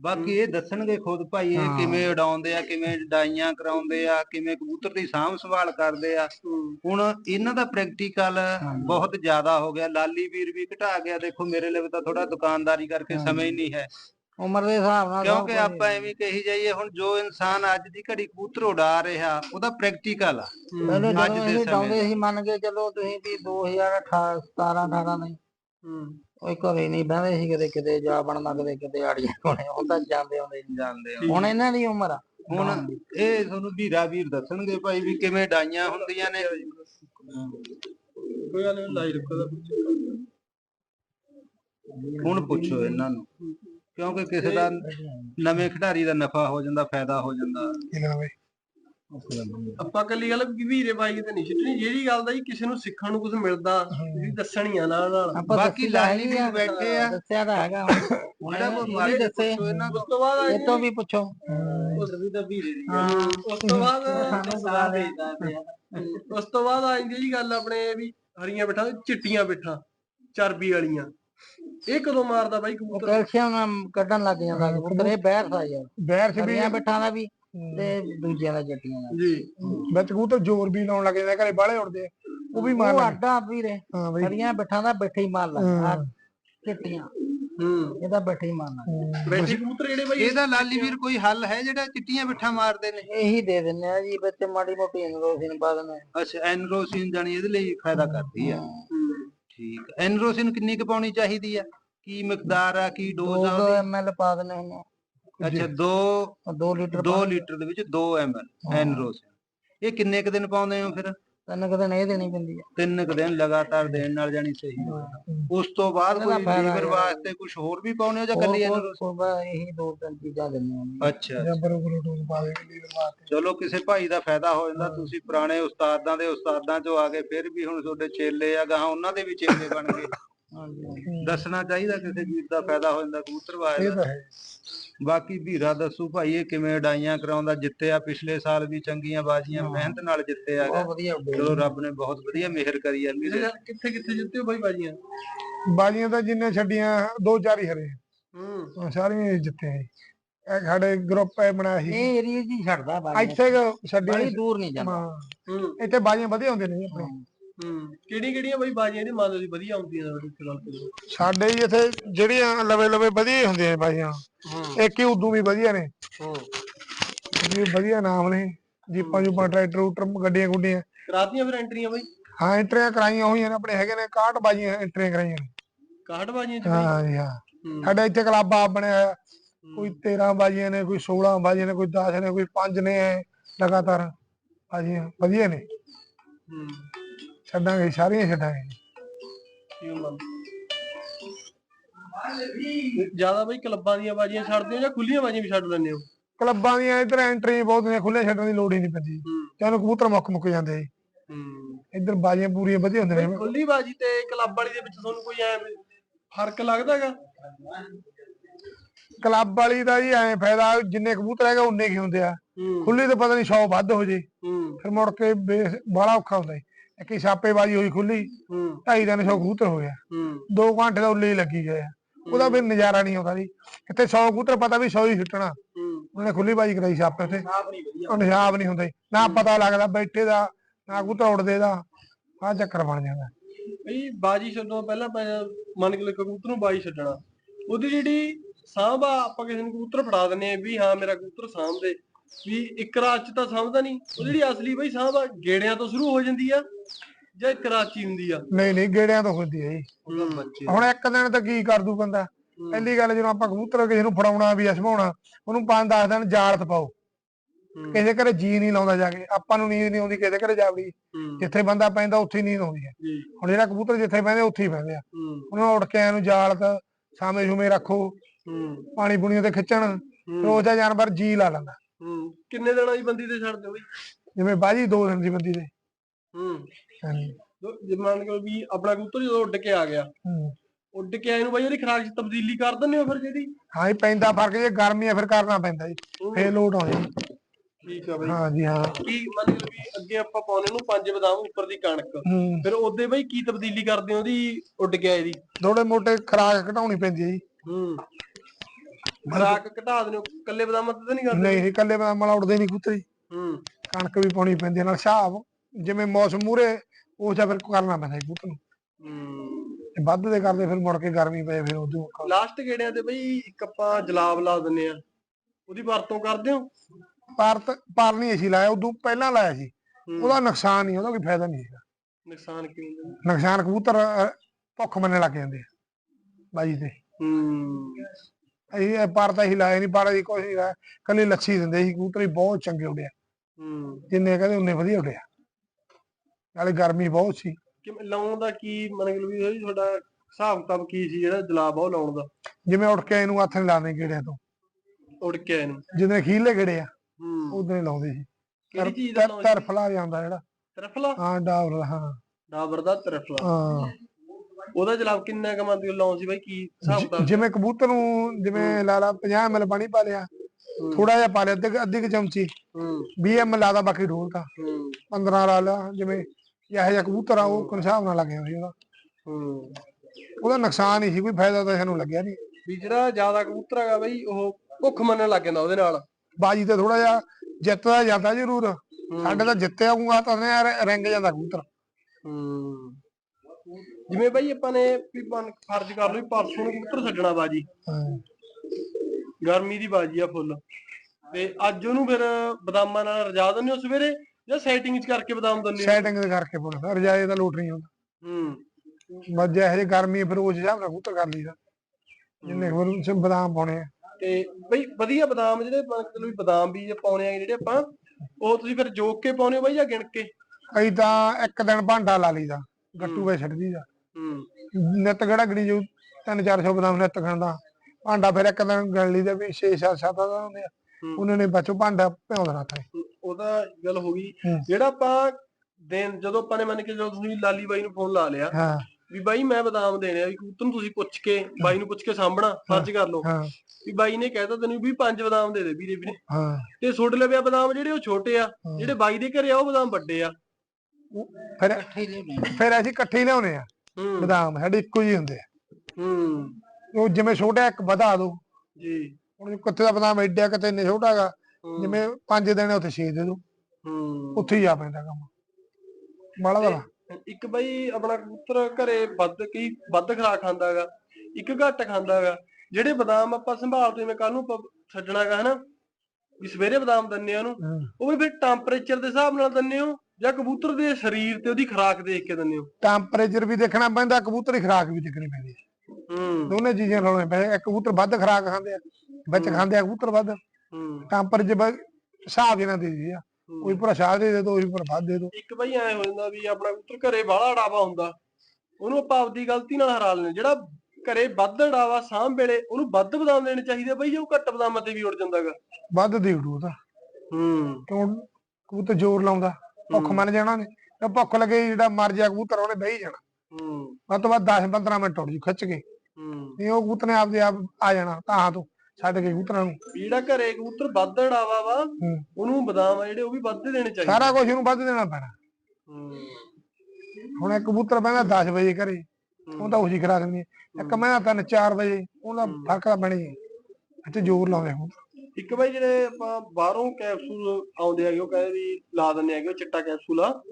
S1: ਬਾਕੀ ਇਹ ਦੱਸਣਗੇ ਖੁਦ ਭਾਈ ਇਹ
S2: ਹਾਂ।
S1: ਕਿਵੇਂ ਉਡਾਉਂਦੇ ਆ ਕਿਵੇਂ ਡਾਈਆਂ ਕਰਾਉਂਦੇ ਆ ਕਿਵੇਂ ਕਬੂਤਰ ਦੀ ਸਾਂਭ ਸੰਭਾਲ ਕਰਦੇ ਆ।
S3: ਹੂੰ,
S1: ਹੁਣ ਇਹਨਾਂ ਦਾ ਪ੍ਰੈਕਟੀਕਲ ਬਹੁਤ ਜ਼ਿਆਦਾ ਹੋ ਗਿਆ। ਲਾਲੀ ਵੀਰ ਵੀ ਘਟਾ ਗਿਆ। ਦੇਖੋ ਮੇਰੇ ਲਈ ਤਾਂ ਥੋੜਾ ਦੁਕਾਨਦਾਰੀ ਕਰਕੇ ਸਮਝ ਨਹੀਂ ਹੈ।
S2: ਉਮਰ ਦੇ ਹਿਸਾਬ ਨਾਲ ਸਭ
S1: ਕਿਉਂਕਿ
S2: ਕੁਝ
S1: ਆਪਾਂ ਐਵੇਂ ਕਹੀ ਜਾਈਏ ਹੁਣ ਜੋ ਇਨਸਾਨ ਅੱਜ ਦੀ ਘੜੀ ਕਬੂਤਰ ਉਡਾ ਰਿਹਾ ਉਹਦਾ ਪ੍ਰੈਕਟੀਕਲ ਆ।
S2: ਪਹਿਲੇ
S1: ਅੱਜ
S2: ਜਦੋਂ
S1: ਦੇ
S2: ਅਸੀਂ
S1: ਸਮੇਂ
S2: ਡਾਉਂਦੇ ਸੀ ਮੰਨ ਕੇ ਚੱਲੋ ਤੁਸੀਂ ਵੀ 2018 17 18 ਨਹੀਂ।
S3: ਹੂੰ।
S2: ਉਹ ਘਰੇ ਨਹੀਂ ਬਹਿੰਦੇ ਸੀ ਕਦੇ ਕਿਤੇ ਜਾ ਬਣਨਾ ਕਦੇ ਕਿਤੇ ਆੜੀਆਂ ਕੋਲੇ। ਹੁਣ ਤਾਂ ਜਾਂਦੇ ਆਉਂਦੇ ਨੀ।
S1: ਜਾਣਦੇ ਆ
S2: ਹੁਣ ਇਹਨਾਂ ਦੀ ਉਮਰ ਆ।
S1: ਹੁਣ ਇਹ ਤੁਹਾਨੂੰ ਵੀਰਾ ਵੀਰ ਦੱਸਣਗੇ ਭਾਈ ਵੀ ਕਿਵੇਂ ਡਾਈਆਂ ਹੁੰਦੀਆਂ ਨੇ।
S3: ਕੋਈ ਗੱਲ ਨਹੀਂ ਲਾਈ ਰੱਖੋ ਦਾ
S1: ਹੁਣ ਪੁੱਛੋ ਇਹਨਾਂ ਨੂੰ। ਕਿਉਂਕਿ ਕਿਸੇ ਦਾ ਨਵੇਂ ਖਿਡਾਰੀ ਦਾ ਨਫਾ ਹੋ ਜਾਂਦਾ ਫਾਇਦਾ ਹੋ ਜਾਂਦਾ।
S4: ਇਹਨਾਂ
S3: ਆਪਾਂ ਕੱਲੀ ਗੱਲ ਵੀਰੇ ਬਾਈ ਤੇ ਨਹੀਂ ਛੱਡਣੀ ਜਿਹੜੀ ਗੱਲ ਦਾ ਜੀ ਕਿਸੇ ਨੂੰ ਸਿੱਖਣ ਨੂੰ ਕੁਝ ਮਿਲਦਾ ਤੁਸੀਂ ਦੱਸਣੀ ਆ ਨਾਲ ਨਾਲ।
S1: ਬਾਕੀ
S2: ਹੈਗੀ
S1: ਵੀ ਬੈਠੇ ਆ।
S2: ਦੱਸਿਆ ਤਾਂ ਹੈਗਾ ਵੀ
S1: ਮਾਰੇ
S2: ਦੱਸੇ।
S3: ਉਸ ਤੋਂ ਬਾਅਦ
S2: ਇਹ ਤੋਂ ਵੀ ਪੁੱਛੋ।
S3: ਉਸ ਵੀ ਤਾਂ ਵੀਰੇ ਦੀ ਉਸ ਤੋਂ ਬਾਅਦ
S2: ਸਾਨੂੰ ਸਲਾਹ ਦੇਦਾ
S3: ਉਸ ਤੋਂ ਬਾਅਦ ਆ ਜਾਂਦੀ ਹੈ ਜੀ ਗੱਲ ਆਪਣੇ ਵੀ ਹਰੀਆਂ ਬਿਠਾਂ ਚਿੱਟੀਆਂ ਬਿਠਾਂ ਚਰਬੀ ਵਾਲੀਆਂ। ਇਹ ਕਦੋਂ ਮਾਰਦਾ ਬਾਈ
S2: ਉਹ
S3: ਕਬੂਤਰ
S2: ਕੈਲਸ਼ੀਅਮ ਕੱਢਣ ਲੱਗ ਜਾਂਦਾ ਕਬੂਤਰ ਇਹ ਬਹਿਰ ਦਾ ਯਾਰ
S4: ਬੈਰ ਵੀ
S2: ਹਰੀਆਂ ਬਿੱਠਾਂ ਦਾ ਵੀ ਤੇ ਦੂਜਿਆਂ ਦਾ ਜੱਟੀਆਂ ਦਾ।
S3: ਜੀ।
S4: ਵਿੱਚ ਕਬੂਤਰ ਜ਼ੋਰ ਵੀ ਲਾਉਣ ਲੱਗ ਜਾਂਦਾ ਘਰੇ ਬਾਹਲੇ ਉੜਦੇ ਆ। ਉਹ ਵੀ ਮਾਰ
S2: ਉਹ
S4: ਲੱਗ
S2: ਅੱਡਾ ਵੀਰੇ
S4: ਹਾਂ ਬਈ।
S2: ਹਰੀਆਂ ਬਿੱਠਾਂ ਦਾ ਬੈਠੇ ਹੀ ਮਾਰ ਲੱਗਦਾ ਚਿੱਟੀਆਂ।
S3: ਹੂੰ।
S2: ਇਹਦਾ ਬੈਠੇ ਹੀ ਮਾਰਨਾ
S3: ਬੈਠੇ ਕਬੂਤਰ ਜਿਹੜੇ ਬਾਈ
S1: ਇਹਦਾ ਲਾਲੀ ਵੀਰ ਕੋਈ ਹੱਲ ਹੈ ਜਿਹੜਾ ਚਿੱਟੀਆਂ ਬਿੱਠਾਂ ਮਾਰਦੇ ਨੇ?
S2: ਇਹੀ ਦੇ ਦਿੰਨੇ ਆ ਜੀ ਵਿੱਚ ਮਾੜੀ ਮੋਟੀ ਇਨਰੋਸਿਨ ਪਾ ਦਿੰਦੇ ਆ।
S1: ਅੱਛਾ ਐਨਰੋਸਿਨ ਜਾਨੀ ਇਹਦੇ ਲਈ ਫਾਇਦਾ ਕਰਦੀ ਆ।
S3: ਹੂੰ,
S1: ਠੀਕ ਐਨਰੋਸਿਨ ਕਿੰਨੀ ਕੁ ਪਾਉਣੀ ਚਾਹੀਦੀ ਆ? ਕੀ ਮਿਕਦਾਰ ਆ ਕੀ ਡੋਜ਼ ਆ
S2: ਦੋ
S1: ਉਹਦੀ?
S2: ਐਮਐਲ ਪਾ ਦਿੰਦੇ ਹੁੰਦੇ
S1: ਅੱਛਾ 2
S2: ਆ 2 ਲੀਟਰ
S1: 2 ਲੀਟਰ ਦੇ ਵਿੱਚ 2 ml ਐਨਰੋਸਿਨ ਇਹ ਕਿੰਨੇ ਕੁ ਦਿਨ ਪਾਉਂਦੇ ਹੋ ਫਿਰ?
S2: ਤਿੰਨ ਕੁ ਦਿਨ ਇਹ ਦੇਣੀ ਪੈਂਦੀ ਆ।
S1: ਤਿੰਨ ਕੁ ਦਿਨ ਲਗਾਤਾਰ ਦੇਣ ਨਾਲ ਜਾਨੀ ਸਹੀ ਉਸ ਤੋਂ ਬਾਅਦ ਕੋਈ ਲੀਵਰ। ਵਾਸਤੇ ਕੁਝ ਹੋਰ ਵੀ ਪਾਉਣੇ ਹੋ ਜਾਂ ਕੱਲੀ ਐਨਰੋਸਿਨ
S2: ਬਸ ਇਹੀ ਦੋ ਤਿੰਨ ਚੀਜ਼ਾਂ ਦਿੰਦੇ ਆ।
S1: ਅੱਛਾ
S4: ਜਾਂ ਬਰੋਗਲੋਟੋਨ ਪਾ ਦੇ ਲੀਵਰ ਵਾਸਤੇ
S1: ਚਲੋ ਕਿਸੇ ਭਾਈ ਦਾ ਫਾਇਦਾ ਹੋ ਜਾਂਦਾ। ਤੁਸੀਂ ਪੁਰਾਣੇ ਉਸਤਾਦਾਂ ਦੇ ਉਸਤਾਦਾਂ ਚੋਂ ਆ ਗਏ ਫਿਰ ਵੀ ਹੁਣ ਤੁਹਾਡੇ ਚੇਲੇ ਆ ਗਾਹਾਂ ਉਹਨਾਂ ਦੇ ਵੀ ਚੇਲੇ ਬਣ ਗਏ। ਦੱਸਣਾ ਚਾਹੀਦਾ ਕਿਸੇ ਚੀਜ਼ ਦਾ ਫਾਇਦਾ ਹੋ ਜਾਂਦਾ ਕਬੂਤਰ ਵਾਲੇ
S4: ਇਹ
S1: ਦਾ।
S4: ਤਾਂ ਹੈ।
S1: ਬਾਕੀ ਵੀਰਾ ਦੱਸੂ ਭਾਈ ਇਹ ਕਿਵੇਂ ਉਡਾਈਆਂ ਕਰਾਉਂਦਾ ਜਿੱਤਿਆ ਪਿਛਲੇ ਸਾਲ ਵੀ ਚੰਗੀਆਂ ਬਾਜ਼ੀਆਂ ਮਿਹਨਤ ਨਾਲ ਜਿੱਤਿਆ ਹੈਗਾ
S2: ਬਹੁਤ ਵਧੀਆ
S1: ਚਲੋ ਰੱਬ ਨੇ ਬਹੁਤ ਵਧੀਆ ਮਿਹਰ ਕਰੀ ਆ। ਵੀਰੇ
S3: ਕਿੱਥੇ ਕਿੱਥੇ ਜਿੱਤੇ ਹੋ ਬਾਈ ਬਾਜੀਆਂ?
S4: ਬਾਜੀਆਂ ਤਾਂ ਜਿੰਨੇ ਛੱਡੀਆਂ ਦੋ ਚਾਰ ਹੀ ਹਰੇ।
S3: ਹੂੰ।
S4: ਹਾਂ, ਸਾਰੀਆਂ ਹੀ ਜਿੱਤੇ ਆ ਜੀ। ਇਹ ਸਾਡੇ ਗਰੁੱਪ ਹੈ ਬਣਾਇਆ ਸੀ।
S2: ਇਹ ਏਰੀਆ ਜੀ ਛੱਡਦਾ ਬਾਈ
S4: ਇੱਥੇ ਕੁ ਛੱਡੀਆਂ
S2: ਬੜੀ ਦੂਰ ਨਹੀਂ ਜਾਂਦਾ
S4: ਹਾਂ,
S3: ਹੂੰ।
S4: ਇੱਥੇ ਬਾਜੀਆਂ ਵਧੀਆ ਹੁੰਦੀਆਂ ਨੇ ਜੀ ਆਪਣੇ।
S3: ਹੂੰ ਕਿਹੜੀ ਕਿਹੜੀਆਂ ਬਾਈ ਬਾਜੀਆਂ ਇਹਦੀ ਮੰਨ ਲਓ ਜੀ ਵਧੀਆ ਹੁੰਦੀਆਂ ਤੁਹਾਡੀ ਫਿਲਹਾਲ ਤੇ
S4: ਸਾਡੇ ਜੀ ਇੱਥੇ ਜਿਹੜੀਆਂ ਲਵੇ ਲਵੇ ਵਧੀਆ ਹੀ ਹੁੰਦੀਆਂ ਨੇ ਬਾਜੀਆਂ।
S3: ਹੂੰ।
S4: ਇੱਕ ਹੀ ਉਦੋਂ ਵੀ ਵਧੀਆ ਨੇ।
S3: ਹੂੰ।
S4: ਜੀ ਵਧੀਆ ਨਾਮ ਨੇ। ਜੀਪਾਂ ਜੂਪਾਂ ਟਰੈਕਟਰ ਟਰੂਕਟਰ ਗੱਡੀਆਂ ਗੁੱਡੀਆਂ।
S3: ਕਰਾਤੀਆਂ ਫਿਰ ਐਂਟਰੀਆਂ ਬਾਈ?
S4: ਹਾਂ ਐਂਟਰੀਆਂ ਕਰਾਈਆਂ ਹੋਈਆਂ ਨੇ ਆਪਣੇ ਹੈਗੇ ਨੇ। 61 ਬਾਜੀਆਂ ਐਂਟਰੀਆਂ ਕਰਾਈਆਂ ਨੇ।
S3: 61 ਬਾਜੀਆਂ ਚ ਬਾਈ?
S4: ਹਾਂ ਜੀ ਹਾਂ।
S3: ਹੂੰ।
S4: ਸਾਡੇ ਇੱਥੇ ਕਲੱਬ ਆ ਬਣਿਆ ਹੋਇਆ। ਕੋਈ 13 ਬਾਜੀਆਂ ਨੇ ਕੋਈ 16 ਬਾਜੀਆਂ ਨੇ ਕੋਈ 10 ਨੇ ਕੋਈ 5 ਨੇ ਐਂ ਲਗਾਤਾਰ। ਬਾਜੀਆਂ ਵਧੀਆ ਨੇ।
S3: ਹੂੰ।
S4: ਛੱਡਾਂਗੇ ਸਾਰੀਆਂ ਛੱਡਾਂਗੇ।
S3: ਜ਼ਿਆਦਾ ਬਾਈ ਕਲੱਬਾਂ ਦੀਆਂ ਬਾਜੀਆਂ ਛੱਡਦੇ ਹੋ ਜਾਂ ਖੁੱਲੀਆਂ ਬਾਜੀਆਂ ਵੀ ਛੱਡ ਲੈਂਦੇ ਹੋ?
S4: ਕਲੱਬਾਂ ਦੀਆਂ ਇੱਧਰ ਐਂਟਰੀ ਬਹੁਤ ਨੇ ਖੁੱਲੇ ਛੱਡਣ ਦੀ ਲੋੜ ਹੀ ਨਹੀਂ ਪੈਂਦੀ। ਚਾਹਨੂੰ ਕਬੂਤਰ ਮੁੱਕ ਮੁੱਕ ਜਾਂਦੇ। ਜੀ।
S3: ਹੂੰ।
S4: ਇੱਧਰ ਬਾਜੀਆਂ ਪੂਰੀਆਂ ਵਧੀਆ ਹੁੰਦੀਆਂ ਨੇ।
S3: ਖੁੱਲੀ ਬਾਜੀ ਤੇ ਕਲੱਬ ਵਾਲੀ ਦੇ ਵਿੱਚ ਤੁਹਾਨੂੰ ਕੋਈ ਐ ਫ਼ਰਕ ਲੱਗਦਾਗਾ
S4: ਕਲੱਬ ਵਾਲੀ ਦਾ ਜੀ ਐਂ ਫਾਇਦਾ ਜਿੰਨੇ ਕਬੂਤਰ ਹੈਗੇ ਉਨੇ ਕੀ ਹੁੰਦੇ ਆ। ਖੁੱਲੀ ਤੇ ਪਤਾ ਨਹੀਂ 100 ਵੱਧ ਹੋ ਜੇ। ਫਿਰ ਮੁੜ ਕੇ ਬੜਾ ਔਖਾ ਹੁੰਦਾ ਜੀ। ਇੱਕ ਹੀ ਛਾਪੇ ਬਾਜੀ ਹੋਈ ਖੁੱਲੀ
S3: ਹੂੰ।
S4: 2.5 ਸੌ ਕਬੂਤਰ ਹੋ ਗਿਆ
S3: ਹੂੰ।
S4: 2 ਘੰਟੇ ਦਾ ਉੱਲੇ ਲੱਗੀ ਗਏ ਆ। ਉਹਦਾ ਵੀ ਨਜ਼ਾਰਾ ਨਹੀਂ ਆਉਂਦਾ ਜੀ। ਇੱਥੇ 100 ਕਬੂਤਰ ਪਤਾ ਵੀ 100 ਹੀ ਛੁੱਟਣਾ
S3: ਹੂੰ।
S4: ਉਹਨੇ ਖੁੱਲੀ ਬਾਜੀ ਕਰਾਈ ਛਾਪੇ ਤੇ
S3: ਆਪ ਨਹੀਂ ਵਧੀਆ।
S4: ਉਹ ਨਿਸ਼ਾਬ ਨਹੀਂ ਹੁੰਦਾ। ਜੀ ਨਾ ਪਤਾ ਲੱਗਦਾ ਬੈਠੇ ਦਾ ਨਾ ਕਬੂਤਰ ਉੜਦੇ ਦਾ ਆ ਚੱਕਰ ਬਣ ਜਾਂਦਾ।
S3: ਬਈ ਬਾਜੀ ਛੱਡਣ ਤੋਂ ਪਹਿਲਾਂ ਪਹਿਲਾਂ ਮੰਨ ਕੇ ਲਓ ਕਬੂਤਰ ਨੂੰ ਬਾਜੀ ਛੱਡਣਾ। ਉਹਦੀ ਜਿਹੜੀ ਸਾਂਭ ਆ ਆਪਾਂ ਕਿਸੇ ਨੂੰ ਕਬੂਤਰ ਫੜਾ ਦਿੰਨੇ ਆ ਵੀ ਹਾਂ ਮੇਰਾ ਕਬੂਤਰ ਸਾਂਭ ਦੇ। ਵੀ ਇੱਕ ਰਾਤ ਚ ਤਾਂ ਸਾਂਭਦਾ ਨਹੀਂ ਉਹ ਜਿਹੜੀ ਅਸਲੀ ਬਈ ਸਾਂਭ ਆ ਗੇੜਿਆਂ ਤੋਂ ਸ਼ੁਰੂ ਹੋ ਜਾਂਦੀ ਆ ਜਾਂ ਇੱਕ ਰਾਤ ਚ ਹੀ ਹੁੰਦੀ ਆ?
S4: ਨਹੀਂ ਨਹੀਂ ਗੇੜਿਆਂ ਤੋਂ ਹੁੰਦੀ ਹੈ ਜੀ।
S1: ਬੱਚੇ
S4: ਹੁਣ ਇੱਕ ਦਿਨ ਤਾਂ ਕੀ ਕਰ ਦੂ ਬੰਦਾ? ਪਹਿਲੀ ਗੱਲ ਜਦੋਂ ਆਪਾਂ ਕਬੂਤਰ ਕਿਸੇ ਨੂੰ ਫੜਾਉਣਾ ਵੀ ਅਸਮਾਉਣਾ ਉਹਨੂੰ 5-10 ਦਿਨ ਜਾਲਤ ਪਾਓ।
S3: ਹੂੰ,
S4: ਕਿਸੇ ਘਰੇ ਜੀ ਨਹੀਂ ਲਾਉਂਦਾ ਜਾ ਕੇ। ਆਪਾਂ ਨੂੰ ਨੀਂਦ ਨਹੀਂ ਆਉਂਦੀ ਕਿਸੇ ਘਰੇ ਜਾਵੜੀ।
S3: ਹੂੰ,
S4: ਜਿੱਥੇ ਬੰਦਾ ਪੈਂਦਾ ਉੱਥੇ ਹੀ ਨੀਂਦ ਆਉਂਦੀ ਹੈ
S3: ਜੀ,
S4: ਹੁਣ ਜਿਹੜਾ ਕਬੂਤਰ ਜਿੱਥੇ ਪੈਂਦੇ ਉੱਥੇ ਹੀ ਪੈਂਦੇ ਆ।
S3: ਹੂੰ,
S4: ਉਹਨਾਂ ਨੂੰ ਉੱਡ ਕੇ ਆਇਆ ਨੂੰ ਜਾਲਤ ਸਾਵੇਂ ਛੂਵੇਂ ਰੱਖੋ।
S3: ਹੂੰ,
S4: ਪਾਣੀ ਪੂਣੀ ਤੇ ਖਿੱਚਣ ਰੋਜ਼ ਦਾ ਜਾਨਵਰ ਜੀ ਲਾ ਲੈਂਦਾ।
S3: ਹੂੰ। ਕਿੰਨੇ ਦਿਨਾਂ ਦੀ ਬੰਦੀ ਤੇ ਛੱਡਦੇ ਹੋ ਬਈ?
S4: ਜਿਵੇਂ ਬਾਜੀ ਦੋ ਦਿਨ ਦੀ ਬੰਦੀ ਦੇ
S3: ਹੂੰ।
S4: ਹਾਂਜੀ।
S3: ਜੇ ਮੰਨ ਲਓ ਵੀ ਆਪਣਾ ਕਬੂਤਰ ਜਦੋਂ ਉੱਡ ਕੇ ਆ ਗਿਆ।
S4: ਹੂੰ।
S3: ਉੱਡ ਕੇ ਆਏ ਨੂੰ ਬਾਈ ਉਹਦੀ ਖਰਾਕ ਚ ਤਬਦੀਲੀ ਕਰ ਦਿੰਦੇ ਹੋ ਫਿਰ ਜਿਹਦੀ?
S4: ਹਾਂ ਜੀ ਪੈਂਦਾ ਫ਼ਰਕ ਜੇ ਗਰਮੀ ਆ ਫਿਰ ਕਰਨਾ ਪੈਂਦਾ ਜੀ। ਫੇਰ ਲੋਡ ਆਉਂਦੀ।
S3: ਠੀਕ ਆ ਬਾਈ।
S4: ਹਾਂ ਜੀ ਹਾਂ।
S3: ਕੀ ਮੰਨ ਲਓ ਵੀ ਅੱਗੇ ਆਪਾਂ ਪਾਉਨੇ ਨੂੰ ਪੰਜ ਬਦਾਮ ਉੱਪਰ ਦੀ ਕਣਕ।
S4: ਹੂੰ।
S3: ਫਿਰ ਉਹਦੇ ਬਈ ਕੀ ਤਬਦੀਲੀ ਕਰਦੇ ਹੋ ਉਹਦੀ ਉੱਡ ਕੇ ਆਏ ਦੀ?
S4: ਥੋੜੇ ਮੋਟੇ ਖਰਾਕ ਘਟਾਉਣੀ ਪੈਂਦੀ ਹੈ ਜੀ।
S3: ਹੂੰ। ਖਰਾਕ ਘਟਾ ਦਿੰਦੇ ਹੋ ਕੱਲੇ ਬਦਾਮਾਂ ਤੇ ਤਾਂ ਨਹੀਂ ਕਰਦੇ
S4: ਨਹੀਂ ਨਹੀਂ ਕੱਲੇ ਬਦਾਮ ਵਾਲਾ ਉੜਦੇ ਨਹੀਂ ਜੀ
S3: ਹੂੰ।
S4: ਕਣਕ ਵੀ ਪਾਉਣੀ ਪੈਂਦੀ ਹੈ ਨਾਲ ਹਿਸਾਬ ਜਿਵੇਂ ਮੌਸਮ ਮੂਰੇ ਉਹ ਜਾਂ ਫਿਰ ਕਰਨਾ ਪੈਂਦਾ ਕਬੂਤਰ ਨੂੰ।
S3: ਹੂੰ।
S4: ਵੱਧ ਦੇ ਕਰਦੇ ਫਿਰ ਮੁੜ ਕੇ ਗਰਮੀ ਪਏ ਫਿਰ ਉਦੋਂ।
S3: ਲਾਸਟ ਗੇੜਿਆਂ ਤੇ ਬਈ ਇੱਕ ਆਪਾਂ ਜਲਾਬ ਲਾ ਦਿੰਨੇ ਆ। ਉਹਦੀ ਵਰਤੋਂ ਕਰਦੇ ਹੋ?
S4: ਪਰ ਤ- ਪਰ ਨਹੀਂ ਅਸੀਂ ਲਾਇਆ ਉਦੋਂ ਪਹਿਲਾਂ ਲਾਇਆ ਸੀ। ਉਹਦਾ ਨੁਕਸਾਨ ਨਹੀਂ ਉਹਦਾ ਕੋਈ ਫਾਇਦਾ ਨਹੀਂ ਹੈਗਾ।
S3: ਨੁਕਸਾਨ ਕਿਉਂ
S4: ਨੁਕਸਾਨ ਕਬੂਤਰ ਭੁੱਖ ਮੰਨਣ ਲੱਗ ਜਾਂਦੇ ਆ। ਬਾਜੀ ਤੇ।
S3: ਹੂੰ।
S4: ਅਸੀਂ ਇਹ ਪਰ ਤਾਂ ਅਸੀਂ ਲਾਇਆ ਨਹੀਂ ਪਰ ਅਸੀਂ ਕੁਛ ਨਹੀਂ ਲਾਇਆ। ਕੱਲੀ ਲੱਛੀ ਦਿੰਦੇ ਸੀ ਕਬੂਤਰ ਹੀ ਬਹੁਤ ਚੰਗੇ ਉੱਡਿਆ।
S3: ਹੂੰ।
S4: ਜਿੰਨੇ ਕਹਿੰਦੇ ਉਨੇ ਵਧੀਆ ਉੱਡਿਆ। ਨਾਲੇ ਗਰਮੀ ਬਹੁਤ ਸੀ।
S3: ਕਿਵੇਂ ਲਾਉਣ ਦਾ ਕੀ ਲਓ ਵੀ ਤੁਹਾਡਾ ਹਿਸਾਬ ਕਿਤਾਬ ਕੀ ਸੀ ਜਿਹੜਾ ਜਲਾਬ ਉਹ ਲਾਉਣ ਦਾ?
S4: ਜਿਵੇਂ ਉੱਡ ਕੇ ਇਹਨੂੰ ਹੱਥ ਨਹੀਂ ਲਾਉਂਦੇ ਗੇੜਿਆਂ ਤੋਂ।
S3: ਉੱਡ ਕੇ ਆਏ ਨੂੰ
S4: ਜਿੰਨੇ ਖੀਲੇ ਗੇੜੇ ਆ
S3: ਹੂੰ।
S4: ਉਦੋਂ ਹੀ ਲਾਉਂਦੇ ਸੀ।
S3: ਕਿਹੜੀ ਚੀਜ਼ ਦਾ
S4: ਤਰਫਲਾ ਜਾਂਦਾ ਜਿਹੜਾ।
S3: ਤਰਫਲਾ?
S4: ਹਾਂ ਡਾਵਰ ਹਾਂ।
S3: ਡਾਬਰ ਦਾ ਤਰਫਲਾ।
S4: ਹਾਂ।
S3: ਉਹਦਾ ਜਲਾਬ ਕਿੰਨਾ ਕੁ ਮੰਨ ਕੇ ਲਾਉਂ ਸੀ ਬਾਈ ਕੀ ਹਿਸਾਬ ਕਿਤਾਬ
S4: ਜਿਵੇਂ ਕਬੂਤਰ ਨੂੰ ਜਿਵੇਂ ਲਾ ਲਾ 50 ml ਪਾਣੀ ਪਾ ਲਿਆ
S3: ਹੂੰ।
S4: ਥੋੜਾ ਜਿਹਾ ਪਾ ਲਿਆ ਅੱਧੀ ਅੱਧੀ ਕੁ ਚਮਚੀ।
S3: ਹੂੰ।
S4: 20 ml ਲਾਦਾ ਬਾਕੀ ਢੋਲਤਾ
S3: ਹੂੰ।
S4: 15 ਲਾ ਲਿਆ ਜਿਵੇਂ ਇਹੋ ਜਿਹਾ ਕਬੂਤਰ ਆ ਉਹ ਹਿਸਾਬ ਨਾਲ ਲੱਗਿਆ ਸੀ ਉਹਦਾ?
S3: ਹੂੰ।
S4: ਉਹਦਾ ਨੁਕਸਾਨ ਹੀ ਸੀ ਕੋਈ ਫਾਇਦਾ ਤਾਂ ਸਾਨੂੰ ਲੱਗਿਆ ਨਹੀਂ।
S3: ਵੀ ਜਿਹੜਾ ਜ਼ਿਆਦਾ ਕਬੂਤਰ ਹੈਗਾ ਬਈ ਉਹ ਭੁੱਖ ਮੰਨਣ ਲੱਗ ਜਾਂਦਾ ਉਹਦੇ ਨਾਲ।
S4: ਬਾਜੀ ਤੇ ਥੋੜਾ ਜਿਹਾ ਜਿੱਤਦਾ ਜਾਂਦਾ ਜ਼ਰੂਰ। ਸਾਡੇ ਤਾਂ ਜਿੱਤਿਆ ਕੂਗਾ ਤਾਂ ਨੇ ਰਿੰਗ ਜਾਂਦਾ ਕਬੂਤਰ।
S3: ਹੂੰ। ਜਿਵੇਂ ਬਈ ਆਪਾਂ ਨੇ ਵੀ ਮੰਨ ਫਰਜ਼ ਕਰ ਲਓ ਵੀ ਪਰਸੋਂ ਨੂੰ ਕਬੂਤਰ ਛੱਡਣਾ ਬਾਜੀ।
S4: ਹਾਂ।
S3: ਗਰਮੀ ਦੀ ਬਾਜੀ ਆ ਫੁੱਲ। ਤੇ ਅੱਜ ਉਹਨੂੰ ਫਿਰ ਬਦਾਮਾਂ ਨਾਲ ਰਜਾ ਦਿੰਦੇ ਹੋ ਸਵੇਰੇ ਜਾਂ ਸੈਟਿੰਗ ਚ ਕਰਕੇ ਬਦਾਮ ਦਿੰਦੇ ਹੋ?
S4: ਸੈਟਿੰਗ ਕਰਕੇ ਬੋਲਦਾ ਰਜਾਏ ਦਾ ਲੋਟ ਨਹੀਂ ਹੁੰਦਾ।
S3: ਹੂੰ।
S4: ਜੇ ਇਹੋ ਗਰਮੀ ਆ, ਫਿਰ ਉਸ ਨਾਲ ਕਬੂਤਰ ਕਰ ਲਈਦਾ। ਜਿੰਨੇ ਫਿਰ ਉਸ ਬਦਾਮ ਪਾਉਣੇ ਆ।
S3: ਤੇ ਬਈ ਵਧੀਆ ਬਦਾਮ ਜਿਹੜੇ ਚਲੋ ਵੀ ਬਦਾਮ ਵੀ ਜੇ ਪਾਉਣੇ ਆ ਜਿਹੜੇ ਆਪਾਂ ਉਹ ਤੁਸੀਂ ਫਿਰ ਜੋਕ ਕੇ ਪਾਉਣੇ ਹੋ ਬਈ ਜਾਂ ਗਿਣ ਕੇ?
S4: ਕਈ ਤਾਂ ਇੱਕ ਦਿਨ ਭਾਂਡਾ ਲਾ ਲਈਦਾ ਗੱਟੂ ਵੇ ਛੱਡ ਦੀਦਾ ਨਿੱਤ ਕਿਹੜਾ ਗਣੀ ਜੋ 3-400 ਬਦਾਮ ਨਿੱਤ ਖਾਂਦਾ ਭਾਂਡਾ ਫਿਰ ਇੱਕ ਦਿਨ ਗਣ ਲਈਦਾ ਵੀ 6-7 7 ਦਾ ਹੁੰਦੇ ਆ। ਉਹਨਾਂ ਨੇ ਬਚੋ ਭਾਂਡਾ ਭਿਉਂ ਦੇਣਾ ਤਾਂ
S3: ਉਹਦਾ ਗੱਲ ਹੋ ਗਈ। ਜਿਹੜਾ ਆਪਾਂ ਦਿਨ ਜਦੋਂ ਆਪਾਂ ਨੇ ਮੰਨ ਕੇ ਜਦੋਂ ਤੁਸੀਂ ਲਾਲੀ ਬਾਈ ਨੂੰ ਫੋਨ ਲਾ ਲਿਆ
S4: ਹਾਂ।
S3: ਵੀ ਬਾਈ ਮੈਂ ਬਦਾਮ ਦੇਣੇ ਆ ਵੀ ਕਬੂਤਰ ਨੂੰ ਤੁਸੀਂ ਪੁੱਛ ਕੇ ਬਾਈ ਨੂੰ ਪੁੱਛ ਕੇ ਸਾਂਭਣਾ ਫਰਜ਼ ਕਰ ਲਓ। ਵੀ ਬਾਈ ਨੇ ਕਹਿਤਾ ਤੈਨੂੰ ਵੀ ਪੰਜ ਬਦਾਮ ਦੇ ਦੇ ਵੀਰੇ ਵੀਰੇ।
S4: ਹਾਂ।
S3: ਤੇ ਸੁੱਟ ਲਵੇ ਬਦਾਮ ਜਿਹੜੇ ਉਹ ਛੋਟੇ ਆ। ਜਿਹੜੇ ਬਾਈ ਦੇ ਘਰੇ ਆ ਉਹ ਬਦਾਮ ਵੱਡੇ ਆ।
S4: ਫਿਰ
S2: ਲਿਆਉਣੇ
S4: ਫਿਰ ਅਸੀਂ ਇਕੱਠੇ ਹੀ ਲਿਆਉਨੇ ਆ। ਬਦਾਮ ਸਾਡੇ ਇੱਕੋ ਜਿਹੇ ਹੁੰਦੇ ਆ।
S3: ਹੂੰ।
S4: ਉਹ ਜਿਵੇਂ ਛੋਟਾ ਇੱਕ ਵਧਾ ਦੋ।
S3: ਜੀ।
S4: ਹੁਣ ਕਿੱਥੇ ਦਾ ਬਦਾਮ ਐਡਾ ਕਿਤੇ ਇੰਨੇ ਛੋਟਾ ਹੈਗਾ
S3: ਹੂੰ,
S4: ਜਿਵੇਂ ਪੰਜ ਦੇਣੇ ਉੱਥੇ ਛੇ ਦੇ ਦੋ।
S3: ਹੂੰ।
S4: ਉੱਥੇ ਹੀ ਆ ਪੈਂਦਾ ਕੰਮ। ਬਾਲਾ ਵਾਲਾ।
S3: ਇੱਕ ਬਈ ਆਪਣਾ ਕਬੂਤਰ ਘਰੇ ਵੱਧ ਕਈ ਵੱਧ ਖਰਾ ਖਾਂਦਾਗਾ ਇੱਕ ਘੱਟ ਖਾਂਦਾਗਾ ਜਿਹੜੇ ਬਦਾਮ ਆਪਾਂ ਸੰਭਾਲ ਜਿਵੇਂ ਕੱਲ ਨੂੰ ਛੱਡਣਾਗਾ ਹਨਾ ਵੀ ਸਵੇਰੇ ਬਦਾਮ ਦਿੰਨੇ ਉਹਨੂੰ। ਉਹ ਵੀ ਫਿਰ ਟੈਂਪਰੇਚਰ ਦੇ ਹਿਸਾਬ ਨਾਲ ਦਿੰਨੇ ਹੋ ਜਾਂ ਕਬੂਤਰ ਦੇ ਸਰੀਰ ਤੇ ਉਹਦੀ ਖੁਰਾਕ ਦੇਖ ਕੇ ਦਿੰਨੇ ਹੋ?
S4: ਟੈਂਪਰੇਚਰ ਵੀ ਦੇਖਣਾ ਪੈਂਦਾ ਕਬੂਤਰ ਦੀ ਖੁਰਾਕ ਵੀ ਦੇਖਣੀ ਪੈਂਦੀ ਹੈ।
S3: ਹੂੰ।
S4: ਦੋਨੇ ਚੀਜ਼ਾਂ ਲਾਉਣੇ ਪੈਂਦੇ ਇੱਕ ਕਬੂਤਰ ਵੱਧ ਖੁਰਾਕ ਖਾਂਦੇ ਆ ਵਿੱਚ। ਖਾਂਦੇ ਆ ਕਬੂਤਰ ਵੱਧ।
S3: ਹੂੰ।
S4: ਟੈਂਪਰੇਚਰ ਹਿਸਾਬ ਇਹਨਾਂ ਦੇ ਦੀ ਆ। ਕੋਈ। ਭਰਾ ਸ਼ਾਹ ਦੇ ਦੇ ਦੋ ਕੋਈ ਭਰਾ ਵੱਧ ਦੇ ਦੋ।
S3: ਇੱਕ ਬਈ ਐ ਹੋ ਜਾਂਦਾ ਵੀ ਆਪਣਾ ਕਬੂਤਰ ਘਰੇ ਬਾਹਲਾ ਡਾਵਾ ਹੁੰਦਾ ਉਹਨੂੰ ਆਪਾਂ ਆਪਦੀ ਗਲਤੀ ਨਾਲ ਹਰਾ ਲੈਂਦੇ ਜਿਹੜਾ ਘਰੇ ਵੱਧ ਡਾਵਾ ਸਾਂਭ ਵੇਲੇ ਉਹਨੂੰ ਵੱਧ ਬਦਾਮ ਦੇਣੇ ਚਾਹੀਦੇ ਬਈ ਜੇ ਉਹ ਘੱਟ ਬਦਾਮਾਂ ਤੇ ਵੀ ਉੜ ਜਾਂਦਾਗਾ।
S4: ਵੱਧ ਦੇ ਉਡੂ ਉਹਦਾ
S3: ਹੂੰ।
S4: ਕਿਉਂ? ਕਬੂਤਰ ਜ਼ੋਰ ਲਾਉਂਦਾ। ਭੁੱਖ। ਮੰਨ ਜਾਣਾ ਨੇ ਤੇ ਭੁੱਖ ਲੱਗੇ ਜਿਹੜਾ ਮਰ ਜਾ ਕਬੂਤਰ ਉਹਨੇ ਬਹਿ ਜਾਣਾ।
S3: ਹੂੰ।
S4: ਵੱਧ ਤੋਂ ਵੱਧ 10 15 ਮਿੰਟ ਉੱਡ ਜੂ ਖਿੱਚ ਕੇ।
S3: ਹੂੰ।
S4: ਨਹੀਂ ਉਹ ਕਬੂਤਰ ਨੇ ਆਪਦੇ ਆਪ ਆ ਜਾਣਾ ਤਾਂ ਤੋਂ ਛੱਡ ਕੇ ਕਬੂਤਰਾਂ ਨੂੰ।
S3: ਜਿਹੜਾ ਘਰੇ ਕਬੂਤਰ ਵੱਧ ਡਾਵਾ ਵਾ
S4: ਹੂੰ।
S3: ਉਹਨੂੰ ਬਦਾਮ ਆ ਜਿਹੜੇ ਉਹ ਵੀ ਵੱਧ ਦੇਣੇ ਚਾਹੀਦੇ।
S4: ਸਾਰਾ ਕੁਝ ਇਹਨੂੰ ਵੱਧ ਦੇਣਾ ਪੈਣਾ।
S3: ਹੂੰ।
S4: ਹੁਣ ਇੱਕ ਕਬੂਤਰ ਬਹਿੰਦਾ 10 ਵਜੇ ਘਰੇ ਉਹ ਤਾਂ ਉਹੀ ਖਰਾ ਦਿੰਦੀ ਹੈ। ਇੱਕ ਮੈਂ ਤਿੰਨ 4 ਵਜੇ ਉਹਦਾ। ਫ਼ਰਕ ਤਾਂ ਬਣੀ। ਇੱਥੇ ਜ਼ੋਰ ਲਾਉਂਦੇ ਹੁਣ
S3: ਇੱਕ ਬਈ ਜਿਹੜੇ ਆਪਾਂ ਬਾਹਰੋਂ ਕੈਪਸੂਲ ਆਉਂਦੇ ਹੈਗੇ ਉਹ ਕਹਿੰਦੇ ਵੀ ਲਾ ਦਿੰਦੇ ਹੈਗੇ ਉਹ ਚਿੱਟਾ ਕੈਪਸੂਲ ਆ।